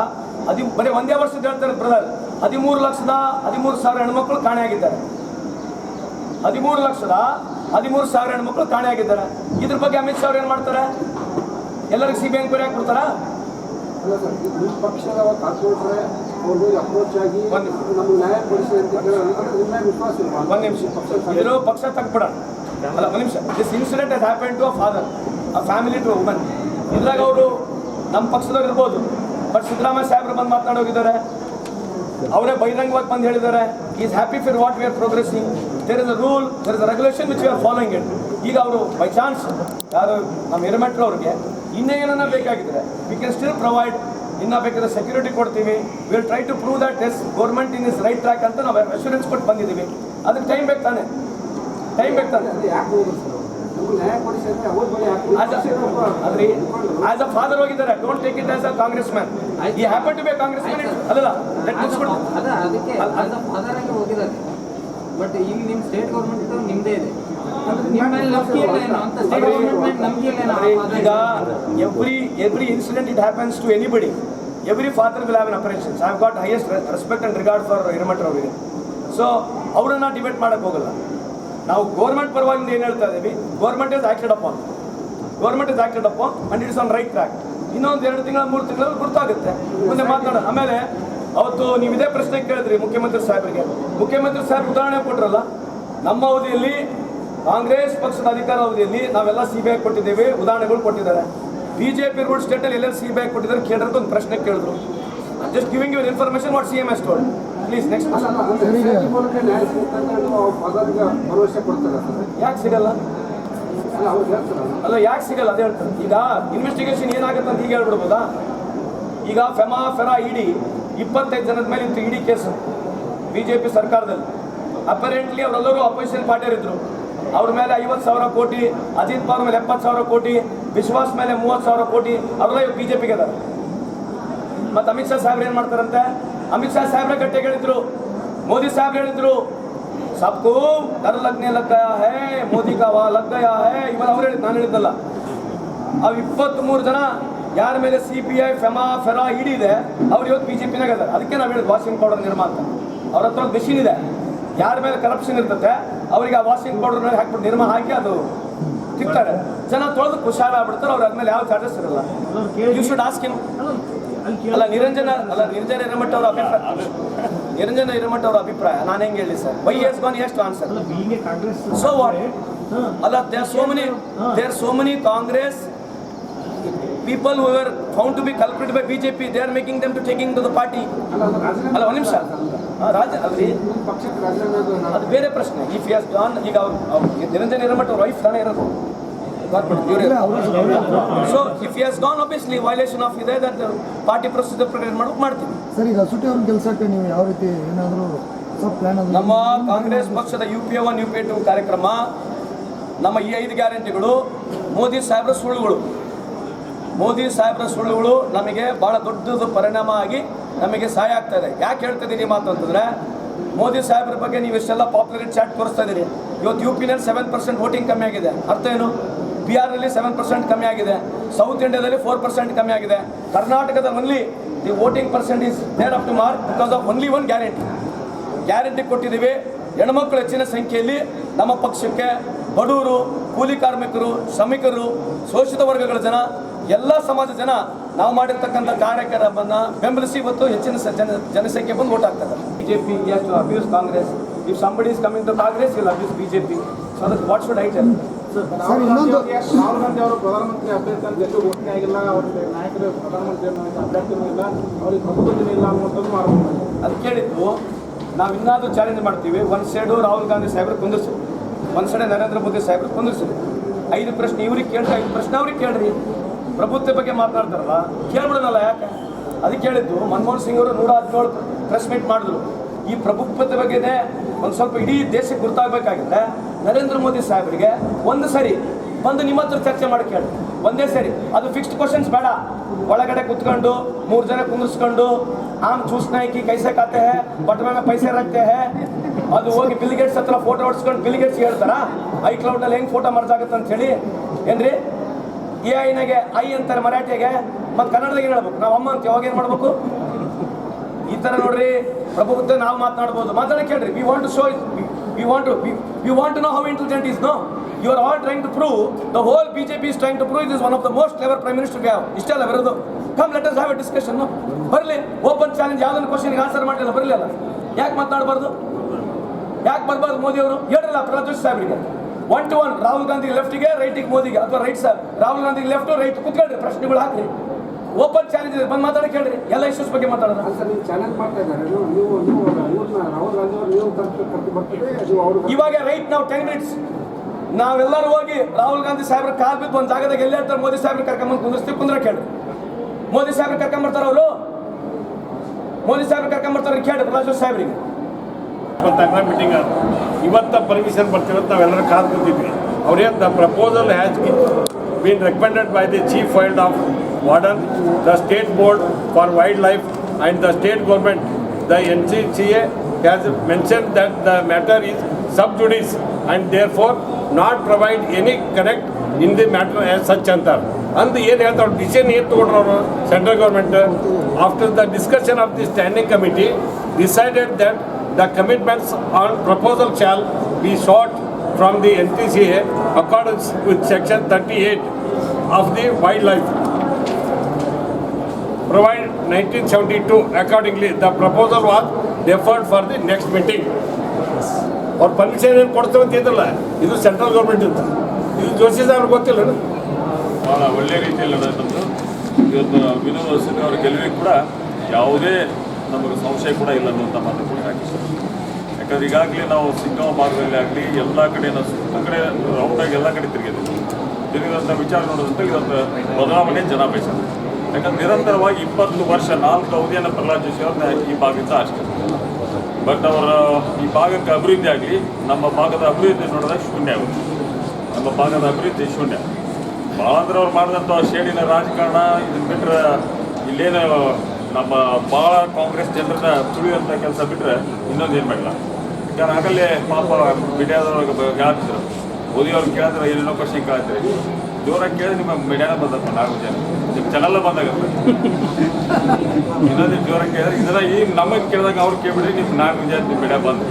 ಅದು ಬರೀ ಒಂದೇ ವರ್ಷದ ಹೇಳ್ತಾರೆ ಬ್ರದರ್ ಹದಿಮೂರು ಲಕ್ಷದ ಹದಿಮೂರು ಸಾವಿರ ಹೆಣ್ಮಕ್ಳು ಕಾಣೆಯಾಗಿದ್ದಾರೆ ಹದಿಮೂರು ಲಕ್ಷದ ಹದಿಮೂರು ಸಾವಿರ ಹೆಣ್ಮಕ್ಳು ಕಾಣೆಯಾಗಿದ್ದಾರೆ ಇದ್ರ ಬಗ್ಗೆ ಅಮಿತ್ ಶಾ ಅವ್ರು ಏನು ಮಾಡ್ತಾರೆ? ಎಲ್ಲರಿಗೂ ಸಿ ಬಿ ಎಂಕ್ವೈರಿ ಹಾಕ್ಬಿಡ್ತಾರಾ ಒಂದು- ನಿಮಿಷ. ಇದ್ರು ಪಕ್ಷ ತಗ್ಬಿಡ ಅಲ್ಲ ಒಂದ್ ನಿಮಿಷ. This incident has happen to a father a family to woman ಇದ್ರಾಗ ಅವರು ನಮ್ಮ ಪಕ್ಷದವ್ರು ಇರ್ಬೋದು. ಬಟ್ ಸಿದ್ದರಾಮಯ್ಯ ಸಾಹೇಬ್ರು ಬಂದು ಮಾತನಾಡೋಗಿದ್ದಾರೆ ಅವರೇ ಬಹಿರಂಗವಾಗಿ ಬಂದು ಹೇಳಿದ್ದಾರೆ is happy for what we are progressing there is a rule there is a regulation which we are following it ಈಗ ಅವರು ಬೈ ಚಾನ್ಸ್ ಯಾರು ನಮ್ಮ ಹಿರಮೆಟ್ಲು ಅವ್ರಿಗೆ ಇನ್ನೇ ಏನನ್ನ ಬೇಕಾಗಿದ್ರೆ ವಿ ಕ್ಯಾನ್ ಸ್ಟಿಲ್ ಪ್ರೊವೈಡ್ ಇನ್ನ ಬೇಕಾದ್ರೆ ಸೆಕ್ಯೂರಿಟಿ ಕೊಡ್ತೀವಿ. Will try to prove that as government in is right track ಅಂತ ನಾವು ಅಶ್ಯೂರೆನ್ಸ್ ಕೊಟ್ಟು ಬಂದಿದ್ದೀವಿ. ಅದಕ್ಕೆ ಟೈಮ್ ಬೇಕು ತಾನೆ? ಟೈಮ್ ಬೇಕು ತಾನೆ? ಆಸ್ ಅ ಫಾದರ್ ಹೋಗಿದ್ದಾರೆ don't take it as a Congressman he happen to be Congressman ಅದ ಅದಕ್ಕೆ ಆಸ್ ಅ ಫಾದರ್ ಆಗಿ ಹೋಗಿದ್ದಾರೆ. ಬಟ್ ಈಗ ನಿಮ್ಮ ಸ್ಟೇಟ್ ಗೌರ್ಮೆಂಟ್ ನಿಮ್ದೇ ಇದೆ. ಈಗ every every incident it happens to anybody every father will have an operations I have got highest respect and regard for Hiremath ಅವರಿಗೆ ಸೊ ಅವರನ್ನ ಡಿಬೇಟ್ ಮಾಡಕ್ ಹೋಗಲ್ಲ. ನಾವು ಗೌರ್ಮೆಂಟ್ ಪರವಾಗಿ ಏನು ಹೇಳ್ತಾ ಇದ್ದೀವಿ government is acted up government is acted up and it's on right track ಇನ್ನೊಂದು ಎರಡು ತಿಂಗಳ, ಮೂರು ತಿಂಗಳಲ್ಲಿ ಗೊತ್ತಾಗುತ್ತೆ ಮುಂದೆ ಮಾತಾಡೋಣ. ಆಮೇಲೆ ಅವತ್ತು ನೀವು ಇದೇ ಪ್ರಶ್ನೆ ಕೇಳಿದ್ರಿ ಮುಖ್ಯಮಂತ್ರಿ ಸಾಹೇಬರಿಗೆ. ಮುಖ್ಯಮಂತ್ರಿ ಸಾಹೇಬ್ ಉದಾಹರಣೆ ಕೊಟ್ರಲ್ಲ, ನಮ್ಮ ಅವಧಿಯಲ್ಲಿ ಕಾಂಗ್ರೆಸ್ ಪಕ್ಷದ ಅಧಿಕಾರ ಅವಧಿಯಲ್ಲಿ ನಾವೆಲ್ಲ ಸಿ ಬಿ ಐ ಕೊಟ್ಟಿದ್ದೇವೆ, ಉದಾಹರಣೆಗಳು ಕೊಟ್ಟಿದ್ದಾರೆ. ಬಿಜೆಪಿ ರೂಲ್ ಸ್ಟೇಟಲ್ಲಿ ಎಲ್ಲ ಸಿ ಬಿ ಐ ಕೊಟ್ಟಿದ್ದಾರೆ ಕೇಳಿದ್ರೆ ಒಂದು ಪ್ರಶ್ನೆ ಕೇಳಿದ್ರು. Just giving your information what C M S told please next ಮೂಲಕ ನ್ಯಾಯ ಸಿಗುತ್ತೆ ಭರವಸೆ ಕೊಡ್ತಾರೆ ಸರ್. ಯಾಕೆ ಸಿಗಲ್ಲ? ಅಲ್ಲ ಅವ್ರು ಹೇಳ್ತಾರಲ್ಲ ಅಲ್ಲ. ಯಾಕೆ ಸಿಗಲ್ಲ? ಅದೇ ಹೇಳ್ತಾರೆ. ಈಗ ಇನ್ವೆಸ್ಟಿಗೇಷನ್ ಏನಾಗುತ್ತೆ ಅಂತ ಈಗ ಹೇಳ್ಬಿಡ್ಬೋದಾ? ಈಗ ಫೆಮಾ ಫೆರಾ ಇಡಿ ಇಪ್ಪತ್ತೈದು ಜನದ ಮೇಲೆ ಇತ್ತು ED case B J P ಸರ್ಕಾರದಲ್ಲಿ. ಅಪರೆಂಟ್ಲಿ ಅವರೆಲ್ಲರೂ ಅಪೋಸಿಷನ್ ಪಾರ್ಟಿಯರಿದ್ರು ಅವ್ರ ಮೇಲೆ ಐವತ್ತು ಸಾವಿರ ಕೋಟಿ ಅಜಿತ್ ಪವಾರ್ ಮೇಲೆ ಎಪ್ಪತ್ತು ಸಾವಿರ ಕೋಟಿ ವಿಶ್ವಾಸ್ ಮೇಲೆ ಮೂವತ್ತು ಸಾವಿರ ಕೋಟಿ ಅವರೆಲ್ಲ ಬಿ ಜೆ ಪಿಗೆ ಅದಾರೆ ಮತ್ತು ಅಮಿತ್ ಶಾ ಸಾಹೇಬ್ರು ಏನು ಮಾಡ್ತಾರಂತೆ? ಅಮಿತ್ ಶಾ ಸಾಹೇಬ್ರ ಕಟ್ಟೆ ಹೇಳಿದ್ರು, ಮೋದಿ ಸಾಹೇಬ್ ಹೇಳಿದ್ರು, ಸಬ್ಕು ಡರ್ ಲಗ್ನೆ ಲಗ್ ಗಯಾ ಹೇ, ಮೋದಿ ಕಾ ವಾ ಲಗ್ ಗಯಾ ಹೇ, ಇವಾಗ ಅವ್ರು ಹೇಳಿದ್, ನಾನು ಹೇಳಿದ್ದಲ್ಲ. ಅವು ಇಪ್ಪತ್ತ್ಮೂರು ಜನ ಯಾರ ಮೇಲೆ C P I FEMA FERA ಹಿಡಿದೆ, ಅವ್ರು ಇವತ್ತು ಬಿ ಜೆ ಪಿನಾಗ ಅದಕ್ಕೆ ನಾವು ಹೇಳಿದ್ ವಾಷಿಂಗ್ ಪೌಡರ್ ನಿರ್ಮಾಣ ಅಂತ. ಅವ್ರ ಹತ್ರ ಒಂದು ಮಿಷಿನ್ ಇದೆ. ಯಾರ ಮೇಲೆ ಕರಪ್ಷನ್ ಇರ್ತದೆ ಅವರಿಗೆ ಆ ವಾಷಿಂಗ್ ಪೌಡರ್ ಹಾಕ್ಬಿಟ್ಟು ನಿರ್ಮಾಣ ಹಾಕಿ ಅದು ತಿಕ್ತಾರೆ. ಜನ ತೊಳೆದು ಕುಶಾಲ ಆಗ್ಬಿಡ್ತಾರೆ, ಅವ್ರ ಅದ್ಮೇಲೆ ಯಾವ ಚಾರ್ಜಸ್ ಇರಲ್ಲ. ಯು ಶುಡ್ ಆಸ್ಕ್ ಹಿಮ್ ಅಲ್ಲ ನಿರಂಜನ ಅಲ್ಲ ನಿರಂಜನ ಹಿರಮಠ ಅವರ ಅಭಿಪ್ರಾಯ. ನಿರಂಜನ ಹಿರಮಠ ಅವರ ಅಭಿಪ್ರಾಯ? ನಾನು ಹೆಂಗೆ ಹೇಳಿ ಸರ್? ವೈ ಎಸ್ ಗಾನ್ ಎಷ್ಟು ಆನ್ಸರ್ ಸೊ ವಾಟ್ ಅಲ್ಲ there so many there so many Congress people who. Are found to be culprit by BJP they are making them to taking to the party ಅಲ್ಲ ಒಂದು ನಿಮಿಷ. ರಾಜ ಅಲ್ಲಿ ಅದು ಬೇರೆ ಪ್ರಶ್ನೆ. If S gone ಈಗ ನಿರಂಜನ ಹಿರಮಠ ಅವ್ರ ವೈಫ್ ತಾನೇ ಇರೋದು. So if yes gone obviously violation of ಇದೆ ದಟ್ ಪಾರ್ಟಿ ಪ್ರೊಸೀಜರ್ ಪ್ರಕಾರ ಮಾಡೋಕೆ ಮಾಡ್ತೀವಿ. ಸರ್ ಈಗ ಸುಟಿ ಅವ್ರ ಕೆಲಸಕ್ಕೆ ನೀವು ಯಾವ ರೀತಿ ಏನಾದರೂ ನಮ್ಮ ಕಾಂಗ್ರೆಸ್ ಪಕ್ಷದ U P one U P two ಕಾರ್ಯಕ್ರಮ ನಮ್ಮ ಈ ಐದು ಗ್ಯಾರಂಟಿಗಳು ಮೋದಿ ಸಾಹೇಬ್ರ ಸುಳ್ಳುಗಳು. ಮೋದಿ ಸಾಹೇಬ್ರ ಸುಳ್ಳುಗಳು ನಮಗೆ ಭಾಳ ದೊಡ್ಡದು ಪರಿಣಾಮ ಆಗಿ ನಮಗೆ ಸಹಾಯ ಆಗ್ತಾ ಇದೆ. ಯಾಕೆ ಹೇಳ್ತಿದ್ದೀನಿ ಮಾತು ಅಂತಂದರೆ ಮೋದಿ ಸಾಹೇಬ್ರ ಬಗ್ಗೆ ನೀವು ಇಷ್ಟೆಲ್ಲ ಪಾಪ್ಯುಲರ್ ಚಾಟ್ ತೋರಿಸ್ತಾ ಇದ್ದೀರಿ ಇವತ್ತು ಯು ಪಿನಲ್ಲಿ ಸೆವೆನ್ ಪರ್ಸೆಂಟ್ ವೋಟಿಂಗ್ ಕಮ್ಮಿ ಆಗಿದೆ. ಅರ್ಥ ಏನು? ಬಿಹಾರ್ನಲ್ಲಿ ಸೆವೆನ್ ಪರ್ಸೆಂಟ್ ಕಮ್ಮಿ ಆಗಿದೆ. ಸೌತ್ ಇಂಡಿಯಾದಲ್ಲಿ ಫೋರ್ ಪರ್ಸೆಂಟ್ ಕಮ್ಮಿ ಆಗಿದೆ. ಕರ್ನಾಟಕದ only the voting percent is there up to mark because of only one guarantee guarantee ಕೊಟ್ಟಿದ್ದೀವಿ. ಹೆಣ್ಮಕ್ಳು ಹೆಚ್ಚಿನ ಸಂಖ್ಯೆಯಲ್ಲಿ ನಮ್ಮ ಪಕ್ಷಕ್ಕೆ ಬಡವರು ಕೂಲಿ ಕಾರ್ಮಿಕರು, ಶ್ರಮಿಕರು, ಶೋಷಿತ ವರ್ಗಗಳ ಜನ, ಎಲ್ಲ ಸಮಾಜ ಜನ ನಾವು ಮಾಡಿರ್ತಕ್ಕಂಥ ಕಾರ್ಯಕ್ರಮವನ್ನು ಬೆಂಬಲಿಸಿ ಇವತ್ತು ಹೆಚ್ಚಿನ ಜನ ಜನಸಂಖ್ಯೆ ಬಂದು ಓಟ್ ಆಗ್ತದೆ. BJP to abuse Congress. If somebody is coming to Congress will abuse BJP so ಅದಕ್ಕೆ what should I tell sir ಇನ್ನೊಂದು ರಾಹುಲ್ ಗಾಂಧಿ ಅವರು ಪ್ರಧಾನಮಂತ್ರಿ ಅಭ್ಯರ್ಥಿ ಅಂತ ಎಲ್ಲೂ ಘೋಷಣೆ ಆಗಿಲ್ಲ ಅವ್ರಿಗೆ ನಾಯಕರು ಪ್ರಧಾನಮಂತ್ರಿ ಅಭ್ಯರ್ಥಿನೂ ಇಲ್ಲ ಅವ್ರಿಗೆ ಪ್ರಭುತ್ವನೇ ಇಲ್ಲ ಅನ್ನುವಂಥದ್ದು ಆರೋಪ ಅದು ಕೇಳಿದ್ದು ನಾವು ಇನ್ನಾದರೂ ಚಾಲೆಂಜ್ ಮಾಡ್ತೀವಿ ಒಂದು ಸೈಡು ರಾಹುಲ್ ಗಾಂಧಿ ಸಾಹೇಬ್ರು ಕುಂದಿರ್ಸಿ ಒಂದು ಸೈಡ್ ನರೇಂದ್ರ ಮೋದಿ ಸಾಹೇಬ್ರು ಕುಂದಿರ್ಸಿ. ಐದು ಪ್ರಶ್ನೆ ಇವ್ರಿಗೆ ಕೇಳ್ರಿ ಐದು ಪ್ರಶ್ನೆ ಅವ್ರಿಗೆ ಕೇಳ್ರಿ. ಪ್ರಭುತ್ವ ಬಗ್ಗೆ ಮಾತಾಡ್ತಾರಲ್ಲ ಕೇಳ್ಬಿಡೋದಲ್ಲ ಯಾಕೆ? ಅದಕ್ಕೆ ಹೇಳಿದ್ದು ಮನಮೋಹನ್ ಸಿಂಗ್ ಅವರು ನೂರ ಹದಿನೇಳು ಪ್ರೆಸ್ ಮೀಟ್ ಮಾಡಿದ್ರು. ಈ ಪ್ರಭುತ್ವದ ಬಗ್ಗೆನೇ ಒಂದು ಸ್ವಲ್ಪ ಇಡೀ ದೇಶಕ್ಕೆ ಗುರ್ತಾಗಬೇಕಾಗಿದ್ರೆ ನರೇಂದ್ರ ಮೋದಿ ಸಾಹೇಬರಿಗೆ ಒಂದು ಸರಿ ಬಂದು ನಿಮ್ಮ ಹತ್ರ ಚರ್ಚೆ ಮಾಡಿ ಕೇಳಿ. ಒಂದೇ ಸರಿ. ಅದು ಫಿಕ್ಸ್ಡ್ ಕ್ವಶನ್ಸ್ ಬೇಡ. ಒಳಗಡೆ ಕುತ್ಕೊಂಡು, ಮೂರು ಜನ ಕುಂದಿಸ್ಕೊಂಡು ಆಮ್ ಜ್ಯೂಸ್ ನಾಯ್ಕಿ ಕೈಸೆ ಕಾತೆ ಹೇ? ಬಟ್ವೆ ಮೇ ಪೈಸೆ ರಕ್ತೆ ಹೇ? ಅದು ಹೋಗಿ ಬಿಲ್ಗೇಟ್ಸ್ ಹತ್ರ ಫೋಟೋ ಹೊಡ್ಸ್ಕೊಂಡು ಬಿಲ್ಗೇಟ್ಸ್ ಹೇಳ್ತಾರ? ಐ ಕ್ಲೌಡಲ್ಲಿ ಹೆಂಗೆ ಫೋಟೋ ಮಾಡ್ಸಾಗತ್ತೆ ಅಂತ ಹೇಳಿ. ಏನ್ರಿ? ಎ ಐನಾಗೆ ಐ ಅಂತಾರೆ ಮರಾಠಿಗೆ. ಮತ್ತು ಕನ್ನಡದಾಗ ಏನು ಹೇಳ್ಬೇಕು? ನಾವು ಅಮ್ಮ ಅಂತ ಯಾವಾಗ ಏನು ಮಾಡ್ಬೇಕು? ಈ ಥರ ನೋಡ್ರಿ. ಪ್ರಭುತ್ವ ನಾವು ಮಾತನಾಡ್ಬೋದು. ಮಾತಾಡ ಹೇಳ್ರಿ. We want to show we want to we want to know how intelligent is no you are all trying to prove the whole B J P is trying to prove is one of the most clever prime minister we have ಇಷ್ಟೆಲ್ಲ ಬರೋದು come let us have a discussion ಬರಲಿ open challenge ಯಾವ್ದೊಂದು ಕ್ವಶನ್ಗೆ answer ಮಾಡಿಲ್ಲ ಬರಲಿಲ್ಲ ಯಾಕೆ ಮಾತನಾಡಬಾರ್ದು? ಯಾಕೆ ಬರಬಾರ್ದು ಮೋದಿ ಅವರು? ಹೇಳಿರಲ್ಲ, Prahlad Joshi one two one Rahul Gandhi ಲೆಫ್ಟಿಗೆ ರೈಟಿಗೆ ಮೋದಿಗೆ, ಅಥವಾ right sir Rahul Gandhi left right ಕುತ್ಕೊಳ್ರಿ, ಪ್ರಶ್ನೆಗಳು ಹಾಕ್ರಿ. ಓಪನ್ ಚಾಲೆಂಜ್ ಇದೆ. ಬಂದು ಮಾತಾಡಕ್ಕೆ ಹೇಳ್ರಿ ಎಲ್ಲ ಇಶ್ಯೂಸ್ ಬಗ್ಗೆ ಮಾತಾಡೋದು ಅಲ್ಲ ಸರ್ ನೀವು ಚಾಲೆಂಜ್ ಮಾಡ್ತಾ ಇದ್ದಾರೆ. ನೀವು ನೀವು ನೀವು ಇವ್ರನ್ನ ರಾಹುಲ್ ಗಾಂಧಿ ಅವರು ನೀವು ಕರ್ತು ಕರ್ತು ಬರ್ತದೆ ನೀವು ಅವರು ಇವಾಗ ರೈಟ್ ನಾವು ಟೆನ್ ಮಿನಿಟ್ಸ್ ನಾವೆಲ್ಲರೂ ಹೋಗಿ ರಾಹುಲ್ ಗಾಂಧಿ ಸಾಹೇಬ್ರ ಕಾಲ್ ಬಿದ್ದು ಒಂದು ಜಾಗದಾಗ ಎಲ್ಲ ಇರ್ತಾರೆ ಮೋದಿ ಸಾಹೇಬ್ರ ಕರ್ಕೊಂಬಂದು ಕುಂದಿರ್ಸ್ತೀವಿ ಕುಂದ್ರ ಕೇಳಿ ಮೋದಿ ಸಾಹೇಬ್ರ ಕರ್ಕೊಂಬರ್ತಾರ ಅವರು? ಮೋದಿ ಸಾಹೇಬ್ರ ಕರ್ಕೊಂಬರ್ತಾರೆ ಕೇಳಿ ಪ್ರಹ್ಲಾದ್ ಜೋಶಿ ಸಾಹೇಬ್ರಿಗೆ. ಇವತ್ತು ಮೀಟಿಂಗ್ ಇವತ್ತ ಪರ್ಮಿಷನ್ ಬರ್ತಿವತ್ತು ನಾವೆಲ್ಲರೂ ಕಾದು ಕೂತಿದ್ವಿ. ಅವ್ರೇನು the proposal has been recommended by the chief filed of warden the state board for wildlife and the state government the N C C A has mention that the matter is sub judice and therefore not provide any connect in the matter as such ಅಂತಾರೆ ಅಂದು ಏನು ಹೇಳ್ತಾರೆ decision ಏನು ತೊಗೊಂಡ್ರು ಅವರು central government after the discussion of the standing committee decided that the commitments on proposal shall be sought from the NTCA accordance with section 38 of the wildlife. Provide 1972 accordingly, the proposal was deferred for the next meeting. ಅವ್ರು permission ಏನು ಕೊಡ್ತೇವೆ ಅಂತ ಇದ್ರಲ್ಲ ಇದು central government ಅಂತ ಇದು ಜೋಶಿ ಸಾಹೇಬ್ರಿಗೆ ಗೊತ್ತಿಲ್ಲ ಭಾಳ ಒಳ್ಳೆ ರೀತಿಯಲ್ಲಿ ನಡೆದಂಥದ್ದು. ಇವತ್ತು ವಿನೋದ್ ವಸತಿ ಅವರ ಗೆಲುವಿಗೆ ಕೂಡ ಯಾವುದೇ ನಮಗೆ ಸಂಶಯ ಕೂಡ ಇಲ್ಲ ಅನ್ನುವಂಥ ಮಾತು ಕೂಡ ಹಾಕಿಸ್ತಾರೆ ಯಾಕಂದ್ರೆ ಈಗಾಗಲೇ ನಾವು ಸಿಂಗಮ ಭಾಗದಲ್ಲಿ ಆಗಲಿ ಎಲ್ಲ ಕಡೆ ನಾವು ಸುತ್ತ ಕಡೆ ರೌಂಡಾಗಿ ಎಲ್ಲ ಕಡೆ ತಿರುಗಿದ್ದೀವಿ. ತಿರುಗಿದಂಥ ವಿಚಾರ ನೋಡಿದಂಥ ಇದೊಂದು ಬದಲಾವಣೆ ಜನ ಯಾಕಂದ್ರೆ ನಿರಂತರವಾಗಿ ಇಪ್ಪತ್ತು ವರ್ಷ ನಾಲ್ಕು ಅವಧಿಯನ್ನು ಪ್ರಹ್ಲಾದ್ ಜೋಶಿ ಅವ್ರನ್ನ ಈ ಭಾಗದಿಂದ ಅಷ್ಟೇ ಬಟ್ ಅವರ ಈ ಭಾಗಕ್ಕೆ ಅಭಿವೃದ್ಧಿ ಆಗಲಿ, ನಮ್ಮ ಭಾಗದ ಅಭಿವೃದ್ಧಿ ನೋಡಿದಾಗ ಶೂನ್ಯ ಆಗುತ್ತೆ. ನಮ್ಮ ಭಾಗದ ಅಭಿವೃದ್ಧಿ ಶೂನ್ಯ. ಭಾಳ ಅಂದ್ರೆ ಅವ್ರು ಮಾಡಿದಂಥ ಶೇಡಿನ ರಾಜಕಾರಣ ಇದನ್ನ ಬಿಟ್ಟರೆ ಇಲ್ಲೇನು ನಮ್ಮ ಭಾಳ ಕಾಂಗ್ರೆಸ್ ಜನರನ್ನ ತುಳಿಯುವಂಥ ಕೆಲಸ ಬಿಟ್ಟರೆ ಇನ್ನೊಂದು ಏನು ಮಾಡಲ್ಲ. ಯಾಕಂದ್ರೆ ಆಗಲೇ ಪಾಪ ಮೀಡಿಯಾದವ್ರಿಗೆ ಹೇಳ್ತಿದ್ರು ಓದಿಯವ್ರು ಕೇಳಿದ್ರೆ ಏನೇನೋ ಕ್ವಶನ್ ಕೇಳ್ತೀರಿ. ಜೋರಾಗಿ ಕೇಳಿದ್ರೆ ನಿಮ್ಮ ಮೀಡಿಯಾನ ಬಂದಪ್ಪ ನಾಲ್ಕು ಜನ. ನಿಮ್ಮ ಬಂದಾಗತ್ತೆ ಇನ್ನೊಂದು ಜೋರಾಗಿ ಕೇಳಿದ್ರೆ ಇದರ ಈ ನಮಗೆ ಕೇಳಿದಾಗ ಅವ್ರು ಕೇಳ್ಬಿಡ್ರಿ ನೀವು ನಾಲ್ಕು ವಿದ್ಯಾರ್ಥಿ ಮೀಡಿಯಾ ಬಂದು.